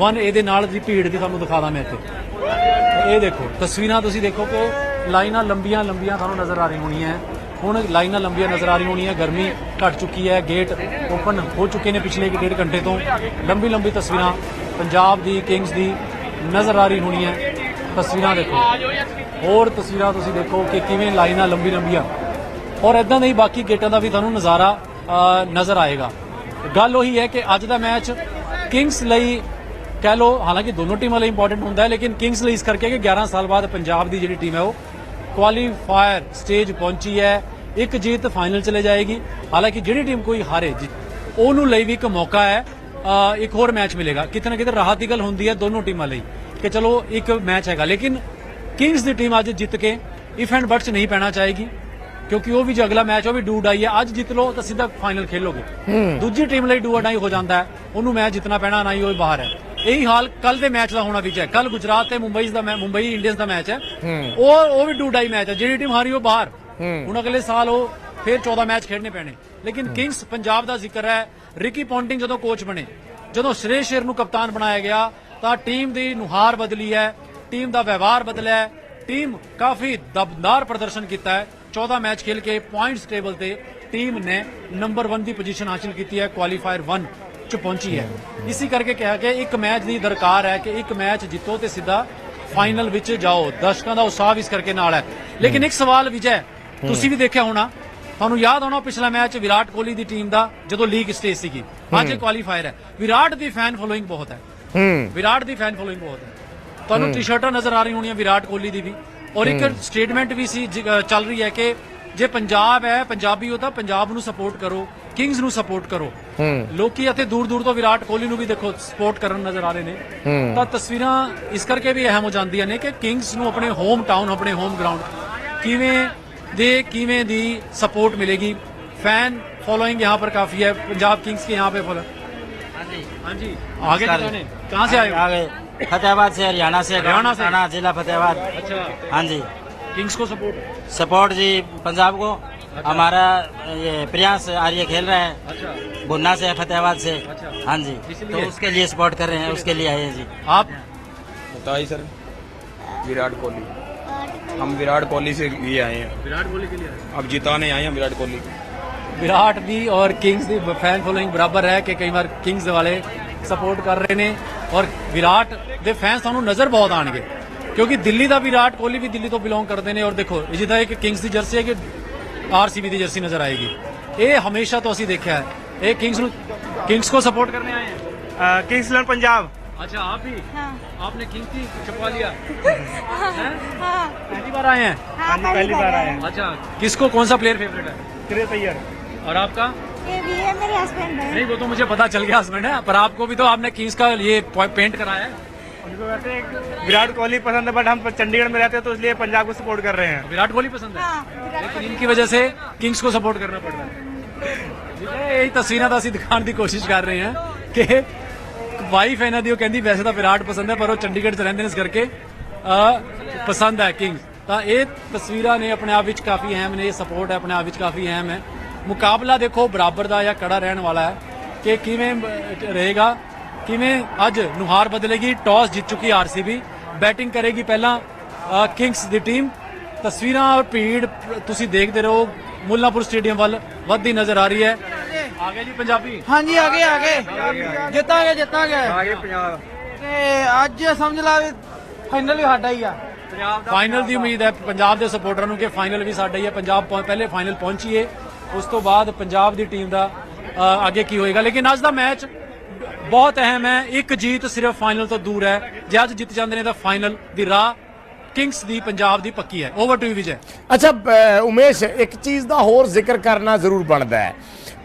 1 ਏ ਦੇ ਨਾਲ ਦੀ ਭੀੜ ਦੀ ਤੁਹਾਨੂੰ ਦਿਖਾ ਦਾਂ ਮੈਂ ਇੱਥੇ। ਇਹ ਦੇਖੋ ਤਸਵੀਰਾਂ ਤੁਸੀਂ ਦੇਖੋ ਕਿ ਲਾਈਨਾਂ ਲੰਬੀਆਂ ਲੰਬੀਆਂ ਤੁਹਾਨੂੰ ਨਜ਼ਰ ਆ ਰਹੀਆਂ ਹੋਣੀਆਂ ਹੁਣ ਲਾਈਨਾਂ ਲੰਬੀਆਂ ਨਜ਼ਰ ਆ ਰਹੀਆਂ ਹੋਣੀਆਂ ਗਰਮੀ ਘਟ ਚੁੱਕੀ ਹੈ ਗੇਟ ਓਪਨ ਹੋ ਚੁੱਕੇ ਨੇ ਪਿਛਲੇ ਇੱਕ ਡੇਢ ਘੰਟੇ ਤੋਂ। ਲੰਬੀ ਲੰਬੀ ਤਸਵੀਰਾਂ ਪੰਜਾਬ ਦੀ ਕਿੰਗਸ ਦੀ ਨਜ਼ਰ ਆ ਰਹੀ ਹੋਣੀਆਂ ਤਸਵੀਰਾਂ ਦੇਖੋ। ਹੋਰ ਤਸਵੀਰਾਂ ਤੁਸੀਂ ਦੇਖੋ ਕਿ ਕਿਵੇਂ ਲਾਈਨਾਂ ਲੰਬੀ ਲੰਬੀਆਂ। ਔਰ ਇਦਾਂ ਦੇ ਹੀ ਬਾਕੀ ਗੇਟਾਂ ਦਾ ਵੀ ਤੁਹਾਨੂੰ ਨਜ਼ਾਰਾ ਨਜ਼ਰ ਆਏਗਾ। ਗੱਲ ਉਹੀ ਹੈ ਕਿ ਅੱਜ ਦਾ ਮੈਚ ਕਿੰਗਸ ਲਈ ਕਹਿ ਲੋ ਹਾਲਾਂਕਿ ਦੋਨੋਂ ਟੀਮਾਂ ਲਈ ਇੰਪੋਰਟੈਂਟ ਹੁੰਦਾ ਹੈ, ਲੇਕਿਨ ਕਿੰਗਸ ਲਈ ਇਸ ਕਰਕੇ ਕਿ 11 ਸਾਲ ਬਾਅਦ ਪੰਜਾਬ ਦੀ ਜਿਹੜੀ ਟੀਮ ਹੈ ਉਹ ਕੁਆਲੀਫਾਇਰ ਸਟੇਜ ਪਹੁੰਚੀ ਹੈ। ਇੱਕ ਜੀਤ ਫਾਈਨਲ ਚਲੇ ਜਾਏਗੀ। ਹਾਲਾਂਕਿ ਜਿਹੜੀ ਟੀਮ ਕੋਈ ਹਾਰੇ ਜੀ- ਉਹਨੂੰ ਲਈ ਵੀ ਇੱਕ ਮੌਕਾ ਹੈ। ਇੱਕ ਹੋਰ ਮੈਚ ਮਿਲੇਗਾ। ਕਿਤੇ ਨਾ ਕਿਤੇ ਰਾਹਤ ਦੀ ਗੱਲ ਹੁੰਦੀ ਹੈ ਦੋਨੋਂ ਟੀਮਾਂ ਲਈ। ਕਿ ਚਲੋ ਇੱਕ ਮੈਚ ਹੈਗਾ। ਲੇਕਿਨ ਕਿੰਗਸ ਦੀ ਟੀਮ ਅੱਜ ਜਿੱਤ ਕੇ ਇਫ ਐਂਡ ਬਟਸ ਨਹੀਂ ਪੈਣਾ ਚਾਹੇਗੀ ਕਿਉਂਕਿ ਉਹ ਵੀ ਜੋ ਅਗਲਾ ਮੈਚ ਉਹ ਵੀ ਡੂ ਡਾਈ ਹੈ। ਅੱਜ ਜਿੱਤ ਲਓ ਤਾਂ ਸਿੱਧਾ ਫਾਈਨਲ ਖੇਲੋਗੇ। ਦੂਜੀ ਟੀਮ ਲਈ ਡੂ ਡਾਈ ਹੋ ਜਾਂਦਾ ਹੈ। ਉਹਨੂੰ ਮੈਚ ਜਿੱਤਣਾ ਪੈਣਾ ਨਾ ਹੀ ਉਹ ਬਾਹਰ ਹੈ। ਇਹੀ ਹਾਲ ਕੱਲ ਦੇ ਮੈਚ ਦਾ ਹੋਣਾ ਵਿੱਚ ਹੈ। ਕੱਲ ਗੁਜਰਾਤ ਤੇ ਮੁੰਬਈ ਦਾ ਮੈ- ਮੁੰਬਈ ਇੰਡੀਅਨਸ ਦਾ ਮੈਚ ਹੈ। ਉਹ ਉਹ ਵੀ ਡੂ ਡਾਈ ਮੈਚ ਹੈ। ਜਿਹੜੀ ਟੀਮ ਹਾਰੀ ਉਹ ਬਾਹਰ। ਹੁਣ ਅਗਲੇ ਸਾਲ ਉਹ ਫਿਰ 14 ਮੈਚ ਖੇਡਣੇ ਪੈਣੇ। ਲੇਕਿਨ ਕਿੰਗਸ ਪੰਜਾਬ ਦਾ ਜ਼ਿਕਰ ਹੈ। ਰਿਕੀ ਪੌਂਟਿੰਗ ਜਦੋਂ ਕੋਚ ਬਣੇ ਜਦੋਂ ਸ਼੍ਰੇਸ਼ ਸ਼ੇਰ ਨੂੰ ਕਪਤਾਨ ਬਣਾਇਆ ਗਿਆ ਤਾਂ ਟੀਮ ਦੀ ਨੁਹਾਰ ਬਦਲੀ ਹੈ ਟੀਮ ਦਾ ਵਿਵਹਾਰ ਬਦਲਿਆ ਹੈ ਟੀਮ ਕਾਫੀ ਦਬਦਾਰ ਪ੍ਰਦਰਸ਼ਨ ਕੀਤਾ ਹੈ। 14 ਮੈਚ ਖੇਲ ਕੇ ਪੁਆਇੰਟਸ ਟੇਬਲ ਤੇ ਟੀਮ ਨੇ ਨੰਬਰ 1 ਦੀ ਪੋਜੀਸ਼ਨ ਹਾਸਿਲ ਕੀਤੀ ਹੈ ਕੁਆਲੀਫਾਇਰ 1 ਚ ਪਹੁੰਚੀ ਹੈ। ਇਸੇ ਕਰਕੇ ਕਿਹਾ ਕਿ ਇੱਕ ਮੈਚ ਦੀ ਦਰਕਾਰ ਹੈ ਕਿ ਇੱਕ ਮੈਚ ਜਿੱਤੋ ਤੇ ਸਿੱਧਾ ਫਾਈਨਲ ਵਿੱਚ ਜਾਓ। ਦਰਸ਼ਕਾਂ ਦਾ ਉਤਸ਼ਾਹ ਵੀ ਇਸ ਕਰਕੇ ਨਾਲ ਹੈ। ਲੇਕਿਨ ਇੱਕ ਸਵਾਲ ਵਿਜੈ ਤੁਸੀਂ ਵੀ ਦੇਖਿਆ ਹੋਣਾ ਤੁਹਾਨੂੰ ਯਾਦ ਹੋਣਾ ਪਿਛਲਾ ਮੈਚ ਵਿਰਾਟ ਕੋਹਲੀ ਦੀ ਟੀਮ ਦਾ ਜਦੋਂ ਲੀਗ ਸਟੇਜ ਸੀਗੀ। ਅੱਜ ਕੁਆਲੀਫਾਇਰ ਹੈ। ਵਿਰਾਟ ਦੀ ਫੈਨ ਫੋਲੋਇੰਗ ਬਹੁਤ ਹੈ। ਵਿਰਾਟ ਦੀ ਫੈਨ ਫੋਲੋਇੰਗ ਬਹੁਤ ਹੈ। ਤੁਹਾਨੂੰ ਟੀ-ਸ਼ਰਟਾਂ ਨਜ਼ਰ ਆ ਰਹੀ ਹੋਣੀਆਂ ਵਿਰਾਟ ਕੋਹਲੀ ਦੀ ਵੀ। ਔਰ ਇੱਕ ਸਟੇਟਮੈਂਟ ਵੀ ਸੀ ਚੱਲ ਰਹੀ ਹੈ ਕਿ ਜੇ ਪੰਜਾਬ ਹੈ ਪੰਜਾਬੀ ਹੋ ਤਾਂ ਪੰਜਾਬ ਨੂੰ ਸਪੋਰਟ ਕਰੋ ਕਿੰਗਸ ਨੂੰ ਸਪੋਰਟ ਕਰੋ। ਲੋਕੀ ਇੱਥੇ ਦੂਰ ਦੂਰ ਤੋਂ ਵਿਰਾਟ ਕੋਹਲੀ ਨੂੰ ਵੀ ਦੇਖੋ ਸਪੋਰਟ ਕਰਨ ਨਜ਼ਰ ਆ ਰਹੇ ਨੇ। ਤਾਂ ਤਸਵੀਰਾਂ ਇਸ ਕਰਕੇ ਵੀ ਅਹਿਮ ਹੋ ਜਾਂਦੀਆਂ ਨੇ ਕਿ ਕਿੰਗਸ ਨੂੰ ਆਪਣੇ ਹੋਮ ਟਾਊਨ ਆਪਣੇ ਹੋਮ ਗਰਾਊਂਡ ਕਿਵੇਂ ਦੇ ਕਿਵੇਂ ਦੀ ਸਪੋਰਟ ਮਿਲੇਗੀ? ਫੈਨ ਫੋਲੋਇੰਗ यहाँ ਪਰ ਕਾਫ਼ੀ ਹੈ। ਪੰਜਾਬ ਕਿੰਗਸ के यहाँ पे फॉलो हाँ जी आगे कहाँ से आए हो? आ गए फतेहाबाद से हरियाणा से हरियाणा से? थाना जिला फतेहाबाद। अच्छा। हाँ जी किंग्स को सपोर्ट सपोर्ट जी पंजाब को। हमारा ये प्रियांश आर्य खेल रहा है। अच्छा। बुन्ना से फतेहाबाद से। अच्छा। हाँ जी तो उसके लिए सपोर्ट कर रहे हैं उसके लिए आए हैं जी। आप? बताइए सर विराट कोहली। हम विराट कोहली से लिए आए हैं। विराट कोहली के लिए अब जिताने आए हैं विराट कोहली। को ਵਿਰਾਟ ਦੀ ਔਰ ਕਿੰਗਸ ਦੀ ਫੈਨ ਫੋਲੋਇੰਗ ਬਰਾਬਰ ਹੈ ਕਿ ਕਈ ਵਾਰ ਕਿੰਗਸ ਵਾਲੇ ਸਪੋਰਟ ਕਰ ਰਹੇ ਨੇ ਔਰ ਵਿਰਾਟ ਦੇ ਫੈਨਸ ਤੁਹਾਨੂੰ ਨਜ਼ਰ ਬਹੁਤ ਆਣਗੇ ਕਿਉਂਕਿ ਦਿੱਲੀ ਦਾ ਵਿਰਾਟ ਕੋਹਲੀ ਵੀ ਦਿੱਲੀ ਤੋਂ ਬਿਲੋਂਗ ਕਰਦੇ ਨੇ ਔਰ ਦੇਖੋ ਇਹ ਜਿੱਦਾਂ ਇੱਕ ਕਿੰਗਸ ਦੀ ਜਰਸੀ ਹੈ ਕਿ ਆਰਸੀਬੀ ਦੀ ਜਰਸੀ ਨਜ਼ਰ ਆਏਗੀ ਇਹ ਹਮੇਸ਼ਾ ਤੋਂ ਅਸੀਂ ਦੇਖਿਆ ਹੈ ਇਹ ਕਿੰਗਸ ਨੂੰ ਕਿੰਗਸ को सपोर्ट करने आए हैं किंग्सलैंड पंजाब अच्छा आप भी हाँ आपने किंग्स की छपवा लिया हाँ पहली बार आए हैं हाँ पहली बार आए हैं अच्छा किसको कौन सा प्लेयर फेवरेट है श्रेय तैयार और आपका ये भी है मेरे हस्बैंड है नहीं वो तो मुझे पता चल गया हस्बैंड है पर आपको भी तो आपने किंग्स का ये पेंट कराया है उनको वैसे एक विराट कोहली पसंद है बट हम चंडीगढ़ में रहते हैं तो इसलिए पंजाब को सपोर्ट कर रहे हैं विराट कोहली पसंद है हाँ विराट लेकिन इनकी वजह से किंग्स को सपोर्ट करना पड़ रहा है ਇਹ ਤਸਵੀਰਾਂ ਤਾਂ ਅਸੀਂ ਦਿਖਾਉਣ ਦੀ ਕੋਸ਼ਿਸ਼ ਕਰ ਰਹੇ ਹਾਂ ਕਿ ਵਾਈਫ ਇਹਨਾਂ ਦੀ ਉਹ ਕਹਿੰਦੀ ਵੈਸੇ ਤਾਂ ਵਿਰਾਟ ਪਸੰਦ ਹੈ ਪਰ ਉਹ ਚੰਡੀਗੜ੍ਹ 'ਚ ਰਹਿੰਦੇ ਨੇ ਇਸ ਕਰਕੇ ਅਹ, ਪਸੰਦ ਹੈ ਕਿੰਗਸ ਤਾਂ ਇਹ ਤਸਵੀਰਾਂ ਨੇ ਆਪਣੇ ਆਪ ਵਿੱਚ ਕਾਫੀ ਅਹਿਮ ਨੇ ਇਹ ਸਪੋਰਟ ਹੈ ਆਪਣੇ ਆਪ ਵਿੱਚ ਕਾਫੀ ਅਹਿਮ ਹੈ ਮੁਕਾਬਲਾ ਦੇਖੋ ਬਰਾਬਰ ਦਾ ਜਾਂ ਕੜਾ ਰਹਿਣ ਵਾਲਾ ਹੈ ਕਿ ਕਿਵੇਂ ਰਹੇਗਾ। ਕਿਵੇਂ ਅੱਜ ਨੁਹਾਰ ਬਦਲੇਗੀ ਟਾਸ ਜਿੱਤ ਚੁੱਕੀ ਆਰਸੀਬੀ ਬੈਟਿੰਗ ਕਰੇਗੀ ਪਹਿਲਾਂ ਕਿੰਗਸ ਦੀ ਟੀਮ ਤਸਵੀਰਾਂ ਔਰ ਭੀੜ ਤੁਸੀਂ ਦੇਖਦੇ ਰਹੋ। ਮੁੱਲਾਂਪੁਰ ਸਟੇਡੀਅਮ ਵੱਲ ਵੱਧਦੀ ਨਜ਼ਰ ਆ ਰਹੀ ਹੈ। ਆ ਗਏ ਜੀ ਪੰਜਾਬੀ। ਹਾਂਜੀ ਆਗੇ ਆਗੇ ਜਿੱਤਾਂਗੇ ਜਿੱਤਾਂਗੇ। ਆਗੇ ਪੰਜਾਬ। ਤੇ ਅੱਜ ਸਮਝ ਲਾ ਵੀ ਫਾਈਨਲ ਵੀ ਸਾਡਾ ਹੀ ਆ। ਫਾਈਨਲ ਦੀ ਉਮੀਦ ਹੈ ਪੰਜਾਬ ਦੇ ਸਪੋਰਟਰਾਂ ਨੂੰ ਕਿ ਫਾਈਨਲ ਵੀ ਸਾਡਾ ਹੀ ਹੈ। ਪੰਜਾਬ ਪਹੁੰ- ਪਹਿਲੇ ਫਾਈਨਲ ਪਹੁੰਚੀਏ। ਉਸ ਤੋਂ ਬਾਅਦ ਪੰਜਾਬ ਦੀ ਟੀਮ ਦਾ ਅੱਗੇ ਕੀ ਹੋਏਗਾ। ਲੇਕਿਨ ਅੱਜ ਦਾ ਮੈਚ ਬਹੁਤ ਅਹਿਮ ਹੈ। ਇੱਕ ਜੀਤ ਸਿਰਫ ਫਾਈਨਲ ਤੋਂ ਦੂਰ ਹੈ। ਜੇ ਅੱਜ ਜਿੱਤ ਜਾਂਦੇ ਨੇ ਤਾਂ ਫਾਈਨਲ ਦੀ ਰਾਹ ਕਿੰਗਸ ਦੀ ਪੰਜਾਬ ਦੀ ਪੱਕੀ ਹੈ। Over to you Vijay. ਅੱਛਾ ਉਮੇਸ਼ ਇੱਕ ਚੀਜ਼ ਦਾ ਹੋਰ ਜ਼ਿਕਰ ਕਰਨਾ ਜ਼ਰੂਰ ਬਣਦਾ ਹੈ।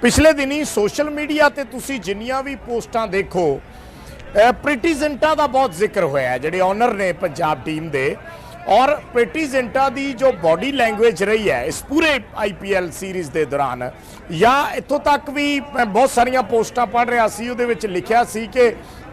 ਪਿਛਲੇ ਦਿਨੀ ਸੋਸ਼ਲ ਮੀਡੀਆ ਤੇ ਤੁਸੀਂ ਜਿੰਨੀਆਂ ਵੀ ਪੋਸਟਾਂ ਦੇਖੋ ਅ, ਦਾ ਬਹੁਤ ਜ਼ਿਕਰ ਹੋਇਆ ਜਿਹੜੇ ਓਨਰ ਨੇ ਪੰਜਾਬ ਟੀਮ ਦੇ ਔਰ ਪ੍ਰੀਟੀ ਜ਼ਿੰਟਾ ਦੀ ਜੋ ਬਾਡੀ ਲੈਂਗੁਏਜ ਰਹੀ ਹੈ, ਇਸ ਪੂਰੇ ਆਈਪੀਐਲ ਸੀਰੀਜ਼ ਦੇ ਦੌਰਾਨ, ਜਾਂ ਇੱਥੋਂ ਤੱਕ ਵੀ ਮੈਂ ਬਹੁਤ ਸਾਰੀਆਂ ਪੋਸਟਾਂ ਪੜ੍ਹ ਰਿਹਾ ਸੀ, ਉਹਦੇ ਵਿੱਚ ਲਿਖਿਆ ਸੀ ਕਿ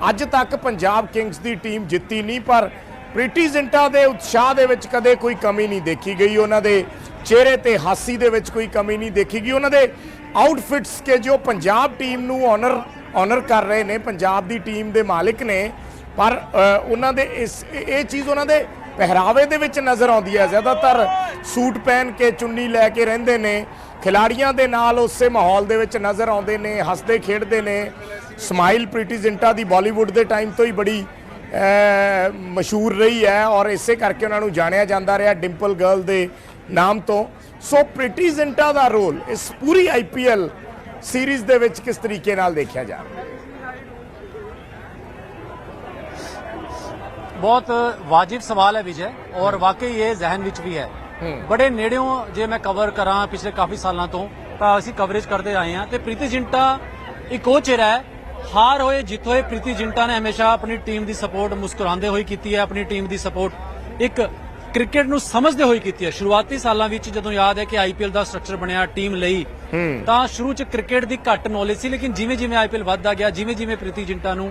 ਅੱਜ ਤੱਕ ਪੰਜਾਬ ਕਿੰਗਸ ਦੀ ਟੀਮ ਜਿੱਤੀ ਨਹੀਂ, ਪਰ ਪ੍ਰੀਟੀ ਜ਼ਿੰਟਾ ਦੇ ਉਤਸ਼ਾਹ ਦੇ ਵਿੱਚ ਕਦੇ ਕੋਈ ਕਮੀ ਨਹੀਂ ਦੇਖੀ ਗਈ, ਉਹਨਾਂ ਦੇ ਚਿਹਰੇ ਤੇ ਹਾਸੀ ਦੇ ਵਿੱਚ ਕੋਈ ਕਮੀ ਨਹੀਂ ਦੇਖੀ ਗਈ, ਉਹਨਾਂ ਦੇ ਆਊਟਫਿਟਸ ਕੇ ਜੋ ਪੰਜਾਬ ਟੀਮ ਨੂੰ ਆਨਰ ਆਨਰ ਕਰ ਰਹੇ ਨੇ, ਪੰਜਾਬ ਦੀ ਟੀਮ ਦੇ ਮਾਲਕ ਨੇ, ਪਰ ਉਹਨਾਂ ਦੇ ਇਸ, ਇਹ ਚੀਜ਼ ਉਹਨਾਂ ਦੇ ਪਹਿਰਾਵੇ ਦੇ ਵਿੱਚ ਨਜ਼ਰ ਆਉਂਦੀ ਹੈ। ਜ਼ਿਆਦਾਤਰ ਸੂਟ ਪਹਿਨ ਕੇ, ਚੁੰਨੀ ਲੈ ਕੇ ਰਹਿੰਦੇ ਨੇ। ਖਿਲਾੜੀਆਂ ਦੇ ਨਾਲ ਉਸੇ ਮਾਹੌਲ ਦੇ ਵਿੱਚ ਨਜ਼ਰ ਆਉਂਦੇ ਨੇ, ਹੱਸਦੇ ਖੇਡਦੇ ਨੇ। ਸਮਾਈਲ ਪ੍ਰੀਟੀ ਜ਼ਿੰਟਾ ਦੀ ਬਾਲੀਵੁੱਡ ਦੇ ਟਾਈਮ ਤੋਂ ਹੀ ਬੜੀ ਮਸ਼ਹੂਰ ਰਹੀ ਹੈ ਔਰ ਇਸੇ ਕਰਕੇ ਉਹਨਾਂ ਨੂੰ ਜਾਣਿਆ ਜਾਂਦਾ ਰਿਹਾ ਡਿੰਪਲ ਗਰਲ ਦੇ ਨਾਮ ਤੋਂ। ਸੋ ਪ੍ਰੀਟੀ ਜ਼ਿੰਟਾ ਦਾ ਰੋਲ ਇਸ ਪੂਰੀ ਆਈਪੀਐਲ ਸੀਰੀਜ਼ ਦੇ ਵਿੱਚ ਕਿਸ ਤਰੀਕੇ ਨਾਲ ਦੇਖਿਆ ਜਾ ਰਿਹਾ ਬਹੁਤ ਵਾਜਿਬ ਸਵਾਲ ਹੈ ਵਿਜੇ ਔਰ ਵਾਕਈ ਇਹ ਜ਼ਹਿਨ ਵਿੱਚ ਵੀ ਹੈ। ਬੜੇ ਨੇੜਿਓਂ ਜੇ ਮੈਂ ਕਵਰ ਕਰਾਂ ਪਿਛਲੇ ਕਾਫੀ ਸਾਲਾਂ ਤੋਂ ਤਾਂ ਅਸੀਂ ਕਵਰੇਜ ਕਰਦੇ ਆਏ ਹਾਂ ਤੇ ਪ੍ਰੀਤੀ ਜਿੰਟਾ ਇੱਕ ਉਹ ਚਿਹਰਾ ਹੈ। ਹਾਰ ਹੋਏ ਜਿੱਤ ਹੋਏ ਪ੍ਰੀਤੀ ਜਿੰਟਾ ਨੇ ਹਮੇਸ਼ਾ ਆਪਣੀ ਟੀਮ ਦੀ ਸਪੋਰਟ ਮੁਸਕਰਾਉਂਦੇ ਹੋਏ ਕੀਤੀ ਹੈ ਆਪਣੀ ਟੀਮ ਦੀ ਸਪੋਰਟ ਇੱਕ ਕ੍ਰਿਕਟ ਨੂੰ ਸਮਝਦੇ ਹੋਏ ਕੀਤੀ ਹੈ। ਸ਼ੁਰੂਆਤੀ ਸਾਲਾਂ ਵਿੱਚ ਜਦੋਂ ਯਾਦ ਹੈ ਕਿ ਆਈਪੀਐਲ ਦਾ ਸਟਰਕਚਰ ਬਣਿਆ ਟੀਮ ਲਈ ਤਾਂ ਸ਼ੁਰੂ ਚ ਕ੍ਰਿਕਟ ਦੀ ਘੱਟ ਨੌਲੇਜ ਸੀ ਲੇਕਿਨ ਜਿਵੇਂ ਜਿਵੇਂ ਆਈਪੀਐਲ ਵੱਧਦਾ ਗਿਆ ਜਿਵੇਂ ਜਿਵੇਂ ਪ੍ਰੀਤੀ ਜਿੰਟਾ ਨੂੰ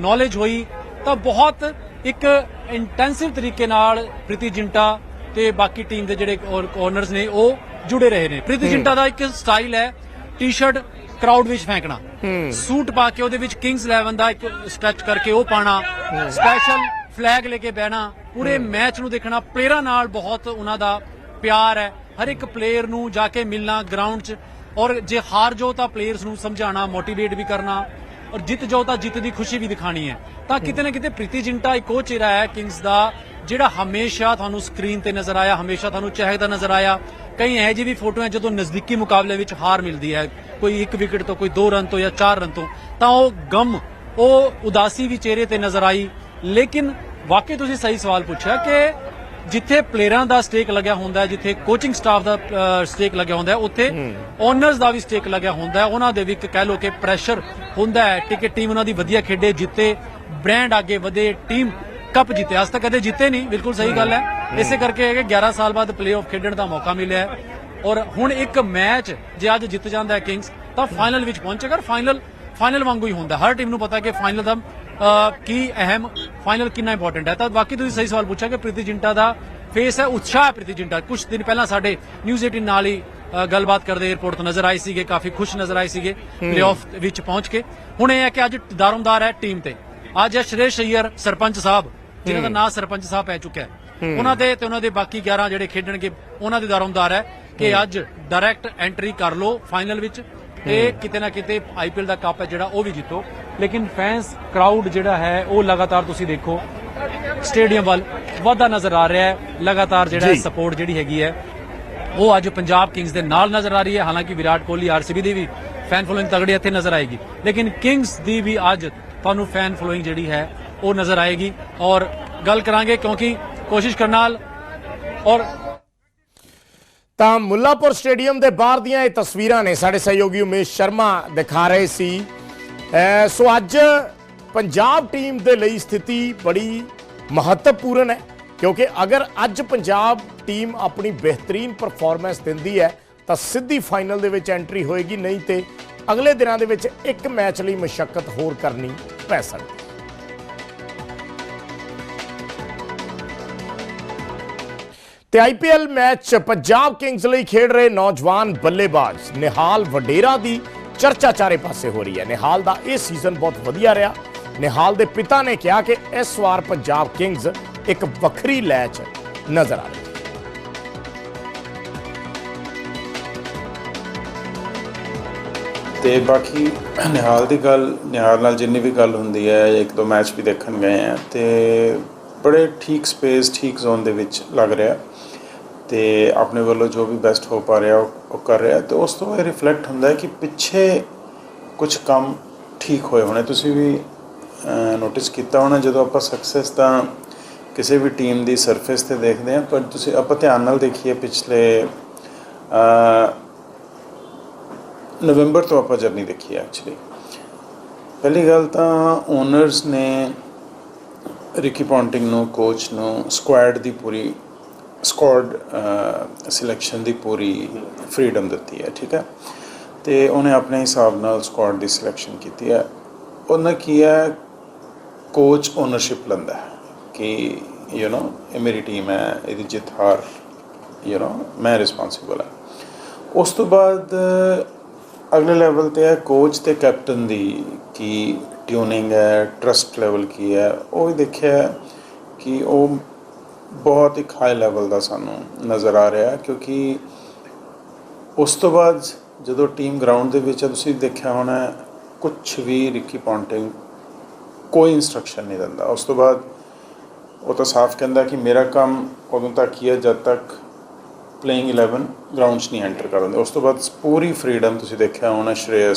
ਨੌਲੇਜ ਹੋਈ ਤਾਂ ਬਹੁਤ ਇੱਕ ਇੰਟੈਂਸਿਵ ਤਰੀਕੇ ਨਾਲ ਪ੍ਰੀਤੀ ਜਿੰਟਾ ਤੇ ਬਾਕੀ ਟੀਮ ਦੇ ਜਿਹੜੇ ਓਨਰਸ ਨੇ ਉਹ ਜੁੜੇ ਰਹੇ ਨੇ। ਪ੍ਰੀਤੀ ਜਿੰਟਾ ਦਾ ਇੱਕ ਸਟਾਈਲ ਹੈ ਟੀ-ਸ਼ਰਟ ਕਰਾਊਡ ਵਿੱਚ ਫੈਂਕਣਾ। ਸੂਟ ਪਾ ਕੇ ਉਹਦੇ ਵਿੱਚ ਕਿੰਗਸ 11 ਦਾ ਇੱਕ ਸਟੈਚ ਕਰਕੇ ਉਹ ਪਾਣਾ। ਸਪੈਸ਼ਲ ਫਲੈਗ ਲੈ ਕੇ ਬਹਿਣਾ। ਪੂਰੇ ਮੈਚ ਨੂੰ ਦੇਖਣਾ। ਪਲੇਅਰਾਂ ਨਾਲ ਬਹੁਤ ਉਹਨਾਂ ਦਾ ਪਿਆਰ ਹੈ। ਹਰ ਇੱਕ ਪਲੇਅਰ ਨੂੰ ਜਾ ਕੇ ਮਿਲਣਾ ਗਰਾਊਂਡ 'ਚ। ਔਰ ਜੇ ਹਾਰ ਜਾਓ ਤਾਂ ਪਲੇਅਰਸ ਨੂੰ ਸਮਝਾਉਣਾ ਮੋਟੀਵੇਟ ਵੀ ਕਰਨਾ। ਔਰ ਜਿੱਤ ਜਾਓ ਤਾਂ ਜਿੱਤ ਦੀ ਖੁਸ਼ੀ ਵੀ ਦਿਖਾਣੀ ਹੈ। ਤਾਂ ਕਿਤੇ ਨਾ ਕਿਤੇ ਪ੍ਰੀਤੀ ਜਿੰਟਾ ਇੱਕ ਉਹ ਚਿਹਰਾ ਹੈ ਕਿੰਗਸ ਦਾ, ਜਿਹੜਾ ਹਮੇਸ਼ਾ ਤੁਹਾਨੂੰ ਸਕਰੀਨ ਤੇ ਨਜ਼ਰ ਆਇਆ, ਹਮੇਸ਼ਾ ਤੁਹਾਨੂੰ ਚਾਹੀਦਾ ਨਜ਼ਰ ਆਇਆ। ਕਈ ਇਹੋ ਜਿਹੀ ਵੀ ਫੋਟੋਆਂ ਜਦੋਂ ਨਜ਼ਦੀਕੀ ਮੁਕਾਬਲੇ ਵਿੱਚ ਹਾਰ ਮਿਲਦੀ ਹੈ, ਕੋਈ ਇੱਕ ਵਿਕਟ ਤੋਂ, ਕੋਈ ਦੋ ਰਨ ਤੋਂ ਜਾਂ ਚਾਰ ਰਨ ਤੋਂ। ਤਾਂ ਉਹ ਗਮ, ਉਹ ਉਦਾਸੀ ਵੀ ਚਿਹਰੇ ਤੇ ਨਜ਼ਰ ਆਈ। ਲੇਕਿਨ ਵਾਕਈ ਤੁਸੀਂ ਸਹੀ ਸਵਾਲ ਪੁੱਛਿਆ ਕਿ ਜਿੱਥੇ ਪਲੇਅਰਾਂ ਦਾ ਸਟੇਕ ਲੱਗਿਆ ਹੁੰਦਾ ਹੈ ਜਿੱਥੇ ਕੋਚਿੰਗ ਸਟਾਫ ਦਾ ਸਟੇਕ ਲੱਗਿਆ ਹੁੰਦਾ ਹੈ ਉੱਥੇ ਓਨਰਸ ਦਾ ਵੀ ਸਟੇਕ ਲੱਗਿਆ ਹੁੰਦਾ ਹੈ। ਉਹਨਾਂ ਦੇ ਵੀ ਇੱਕ ਕਹਿ ਲੋ ਕਿ ਪ੍ਰੈਸ਼ਰ ਹੁੰਦਾ ਹੈ ਟਿਕਟ ਟੀਮ ਉਹਨਾਂ ਦੀ ਵਧੀਆ ਖੇਡੇ ਜਿੱਤੇ ਬ੍ਰਾਂਡ ਅੱਗੇ ਵਧੇ ਟੀਮ ਕੱਪ ਜਿੱਤੇ। ਅੱਜ ਤੱਕ ਕਦੇ ਜਿੱਤੇ ਨਹੀਂ ਬਿਲਕੁਲ ਸਹੀ ਗੱਲ ਹੈ। ਇਸੇ ਕਰਕੇ ਹੈ ਕਿ 11 ਸਾਲ ਬਾਅਦ ਪਲੇਆਫ ਖੇਡਣ ਦਾ ਮੌਕਾ ਮਿਲਿਆ ਹੈ। ਔਰ ਹੁਣ ਇੱਕ ਮੈਚ ਜੇ ਅੱਜ ਜਿੱਤ ਜਾਂਦਾ ਹੈ ਕਿੰਗਸ ਤਾਂ ਫਾਈਨਲ ਵਿੱਚ ਪਹੁੰਚੇਗਾ। ਫਾਈਨਲ ਫਾਈਨਲ ਵਾਂਗੂ ਹੀ ਹੁੰਦਾ ਹਰ ਟੀਮ ਨੂੰ ਪਤਾ ਕਿ ਫਾਈਨਲ ਦਾ ਕੀ ਅਹਿਮ ਫਾਈਨਲ ਕਿੰਨਾ ਇੰਪੋਰਟੈਂਟ ਹੈ? ਤਾਂ ਬਾਕੀ ਤੁਸੀਂ ਸਹੀ ਸਵਾਲ ਪੁੱਛਿਆ ਕਿ ਪ੍ਰੀਤੀ ਜਿੰਟਾ ਦਾ ਫੇਸ ਹੈ ਉਤਸ਼ਾਹ ਹੈ ਪ੍ਰੀਤੀ ਜਿੰਟਾ। ਕੁਝ ਦਿਨ ਪਹਿਲਾਂ ਸਾਡੇ ਨਿਊਜ਼ 18 ਨਾਲ ਹੀ ਗੱਲਬਾਤ ਕਰਦੇ 에어ਪੋਰਟ ਤੋਂ ਨਜ਼ਰ ਆਏ ਸੀਗੇ ਕਾਫੀ ਖੁਸ਼ ਨਜ਼ਰ ਆਏ ਸੀਗੇ ਪਲੇਆਫ ਵਿੱਚ ਪਹੁੰਚ ਕੇ। ਹੁਣ ਇਹ ਹੈ ਕਿ ਅੱਜ ਦਾਰੋਮਦਾਰ ਹੈ ਟੀਮ ਤੇ। ਅੱਜ ਹੈ ਸ਼੍ਰੇਸ਼ ਅਈਅਰ ਸਰਪੰਚ ਸਾਹਿਬ ਜਿਨ੍ਹਾਂ ਦਾ ਨਾਂ ਸਰਪੰਚ ਸਾਹਿਬ ਪੈ ਚੁੱਕਿਆ ਹੈ। ਉਹਨਾਂ ਦੇ ਤੇ ਉਹਨਾਂ ਦੇ ਬਾਕੀ 11 ਜਿਹੜੇ ਖੇਡਣਗੇ ਉਹਨਾਂ ਦੇ ਦਾਰੋਮਦਾਰ ਹੈ ਕਿ ਅੱਜ ਡਾਇਰੈਕਟ ਐਂਟਰੀ ਕਰ ਲਓ ਫਾਈਨਲ ਵਿੱਚ। ਤੇ ਕਿਤੇ ਨਾ ਕਿਤੇ ਆਈਪੀਐਲ ਦਾ ਕੱਪ ਹੈ ਜਿਹੜਾ ਉਹ ਵੀ ਜਿੱਤੋ। ਲੇਕਿਨ ਫੈਨਸ ਕਰਾਊਡ ਜਿਹੜਾ ਹੈ ਉਹ ਲਗਾਤਾਰ ਤੁਸੀਂ ਦੇਖੋ ਸਟੇਡੀਅਮ ਵੱਲ ਵਧਦਾ ਨਜ਼ਰ ਆ ਰਿਹਾ ਹੈ। ਲਗਾਤਾਰ ਜਿਹੜਾ। ਸਪੋਰਟ ਜਿਹੜੀ ਹੈਗੀ ਹੈ ਉਹ ਅੱਜ ਪੰਜਾਬ ਕਿੰਗਸ ਦੇ ਨਾਲ ਨਜ਼ਰ ਆ ਰਹੀ ਹੈ। ਹਾਲਾਂਕਿ ਵਿਰਾਟ ਕੋਹਲੀ ਆਰਸੀਬੀ ਦੀ ਵੀ ਫੈਨ ਫੋਲੋਇੰਗ ਤਗੜੀ ਇੱਥੇ ਨਜ਼ਰ ਆਏਗੀ। ਲੇਕਿਨ ਕਿੰਗਸ ਦੀ ਵੀ ਅੱਜ ਤੁਹਾਨੂੰ ਫੈਨ ਫੋਲੋਇੰਗ ਜਿਹੜੀ ਹੈ ਉਹ ਨਜ਼ਰ ਆਏਗੀ। ਔਰ ਗੱਲ ਕਰਾਂਗੇ ਕਿਉਂਕਿ ਕੋਸ਼ਿਸ਼ ਕਰਨ ਨਾਲ ਔਰ ਤਾਂ ਮੁੱਲਾਪੁਰ ਸਟੇਡੀਅਮ ਦੇ ਬਾਹਰ ਦੀਆਂ ਇਹ ਤਸਵੀਰਾਂ ਨੇ ਸਾਡੇ ਸਹਿਯੋਗੀ ਉਮੇਸ਼ ਸ਼ਰਮਾ ਦਿਖਾ ਰਹੇ ਸੀ। ਸੋ ਅੱਜ ਪੰਜਾਬ ਟੀਮ ਦੇ ਲਈ ਸਥਿਤੀ ਬੜੀ ਮਹੱਤਵਪੂਰਨ ਹੈ, ਕਿਉਂਕਿ ਅਗਰ ਅੱਜ ਪੰਜਾਬ ਟੀਮ ਆਪਣੀ ਬਿਹਤਰੀਨ ਪਰਫਾਰਮੈਂਸ ਦਿੰਦੀ ਹੈ, ਤਾਂ ਸਿੱਧੀ ਫਾਈਨਲ ਦੇ ਵਿੱਚ ਐਂਟਰੀ ਹੋਏਗੀ, ਨਹੀਂ ਤੇ ਅਗਲੇ ਦਿਨਾਂ ਦੇ ਵਿੱਚ ਇੱਕ ਮੈਚ ਲਈ ਮੁਸ਼ਕਲ ਹੋਰ ਕਰਨੀ ਪੈ ਸਕਦੀ ਤੇ ਆਈਪੀਐਲ ਮੈਚ ਪੰਜਾਬ ਕਿੰਗਸ ਲਈ ਖੇਡ ਰਹੇ ਨੌਜਵਾਨ ਬੱਲੇਬਾਜ਼। ਨਿਹਾਲ ਵਡੇਰਾ ਦੀ ਚਰਚਾ ਚਾਰੇ ਪਾਸੇ ਹੋ ਰਹੀ ਹੈ। ਨਿਹਾਲ ਦਾ ਇਹ ਸੀਜ਼ਨ ਬਹੁਤ ਵਧੀਆ ਰਿਹਾ। ਨਿਹਾਲ ਦੇ ਪਿਤਾ ਨੇ ਕਿਹਾ ਕਿ ਇਸ ਵਾਰ ਪੰਜਾਬ ਕਿੰਗਸ ਇੱਕ ਵੱਖਰੀ ਲੈ 'ਚ ਨਜ਼ਰ ਆ ਰਹੀ ਹੈ। ਤੇ ਬਾਕੀ ਨਿਹਾਲ ਦੀ ਗੱਲ, ਨਿਹਾਲ ਨਾਲ ਜਿੰਨੀ ਵੀ ਗੱਲ ਹੁੰਦੀ ਹੈ, ਇੱਕ ਦੋ ਮੈਚ ਵੀ ਦੇਖਣ ਗਏ ਆ ਤੇ ਬੜੇ ਠੀਕ ਸਪੇਸ ਠੀਕ ਜ਼ੋਨ ਦੇ ਵਿੱਚ ਲੱਗ ਰਿਹਾ। ਤੇ ਆਪਣੇ ਵੱਲੋਂ ਜੋ ਵੀ ਬੈਸਟ ਹੋ ਪਾ ਰਿਹਾ, ਉਹ ਕਰ ਰਿਹਾ। ਤੇ ਉਸ ਤੋਂ ਇਹ ਰਿਫਲੈਕਟ ਹੁੰਦਾ ਹੈ ਕਿ ਪਿੱਛੇ ਕੁਝ ਕੰਮ ਠੀਕ ਹੋਏ ਹੋਣੇ। ਤੁਸੀਂ ਵੀ ਨੋਟਿਸ ਕੀਤਾ ਹੋਣਾ, ਜਦੋਂ ਆਪਾਂ ਸਕਸੈਸ ਤਾਂ ਕਿਸੇ ਵੀ ਟੀਮ ਦੀ ਸਰਫੇਸ ਤੇ ਦੇਖਦੇ ਹਾਂ, ਪਰ ਤੁਸੀਂ ਆਪਾਂ ਧਿਆਨ ਨਾਲ ਦੇਖੀਏ ਪਿਛਲੇ ਨਵੰਬਰ ਤੋਂ ਆਪਾਂ ਜਰਨੀ ਦੇਖੀ ਹੈ ਐਕਚੁਅਲੀ ਪਹਿਲੀ ਗੱਲ ਤਾਂ ਓਨਰਸ ਨੇ ਰਿਕੀ ਪੌਂਟਿੰਗ ਨੂੰ ਕੋਚ ਨੂੰ ਸਕੁਐਡ ਦੀ ਪੂਰੀ ਸਕੁਆਡ ਸਿਲੈਕਸ਼ਨ ਦੀ ਪੂਰੀ ਫਰੀडम ਦਿੱਤੀ ਹੈ, ਠੀਕ ਹੈ? ਤੇ ਉਹਨੇ ਆਪਣੇ ਹਿਸਾਬ ਨਾਲ ਸਕੁਆਡ ਦੀ ਸਿਲੈਕਸ਼ਨ ਕੀਤੀ ਹੈ। ਉਹਨਾਂ ਕੀ ਹੈ? ਕੋਚ ਓਨਰਸ਼ਿਪ ਲੰਦਾ ਹੈ ਕਿ ਯੂ نو ਇਹ ਮੇਰੀ ਟੀਮ ਹੈ, ਇਹਦੀ ਜਿੱਤ ਹਾਰ ਯੂ نو ਮੈਂ ਰਿਸਪੌਂਸਿਬਲ ਹਾਂ। ਉਸ ਤੋਂ ਬਾਅਦ, ਅਗਲੇ ਲੈਵਲ ਤੇ ਹੈ ਕੋਚ ਤੇ ਕੈਪਟਨ ਦੀ ਕੀ ਟਿਊਨਿੰਗ ਹੈ ਟਰਸਟ ਲੈਵਲ ਕੀ ਹੈ, ਉਹ ਵੀ ਦੇਖਿਆ ਕਿ ਉਹ ਬਹੁਤ ਇੱਕ ਹਾਈ ਲੈਵਲ ਦਾ ਸਾਨੂੰ ਨਜ਼ਰ ਆ ਰਿਹਾ ਕਿਉਂਕਿ ਉਸ ਤੋਂ ਬਾਅਦ ਜਦੋਂ ਟੀਮ ਗਰਾਊਂਡ ਦੇ ਵਿੱਚ ਤੁਸੀਂ ਦੇਖਿਆ ਹੋਣਾ ਕੁਝ ਵੀ ਰਿੱਕੀ ਪੌਂਟਿੰਗ ਕੋਈ ਇਨਸਟਰਕਸ਼ਨ ਨਹੀਂ ਦਿੰਦਾ। ਉਸ ਤੋਂ ਬਾਅਦ ਉਹ ਤਾਂ ਸਾਫ਼ ਕਹਿੰਦਾ ਕਿ ਮੇਰਾ ਕੰਮ ਉਦੋਂ ਤੱਕ ਹੀ ਹੈ ਜਦ ਤੱਕ ਪਲੇਇੰਗ 11 ਗਰਾਊਂਡ 'ਚ ਨਹੀਂ ਐਂਟਰ ਕਰਨ ਦੇ ਉਸ ਤੋਂ ਬਾਅਦ ਪੂਰੀ ਫ੍ਰੀडम ਤੁਸੀਂ ਦੇਖਿਆ ਹੋਣਾ, ਸ਼੍ਰੇਅਸ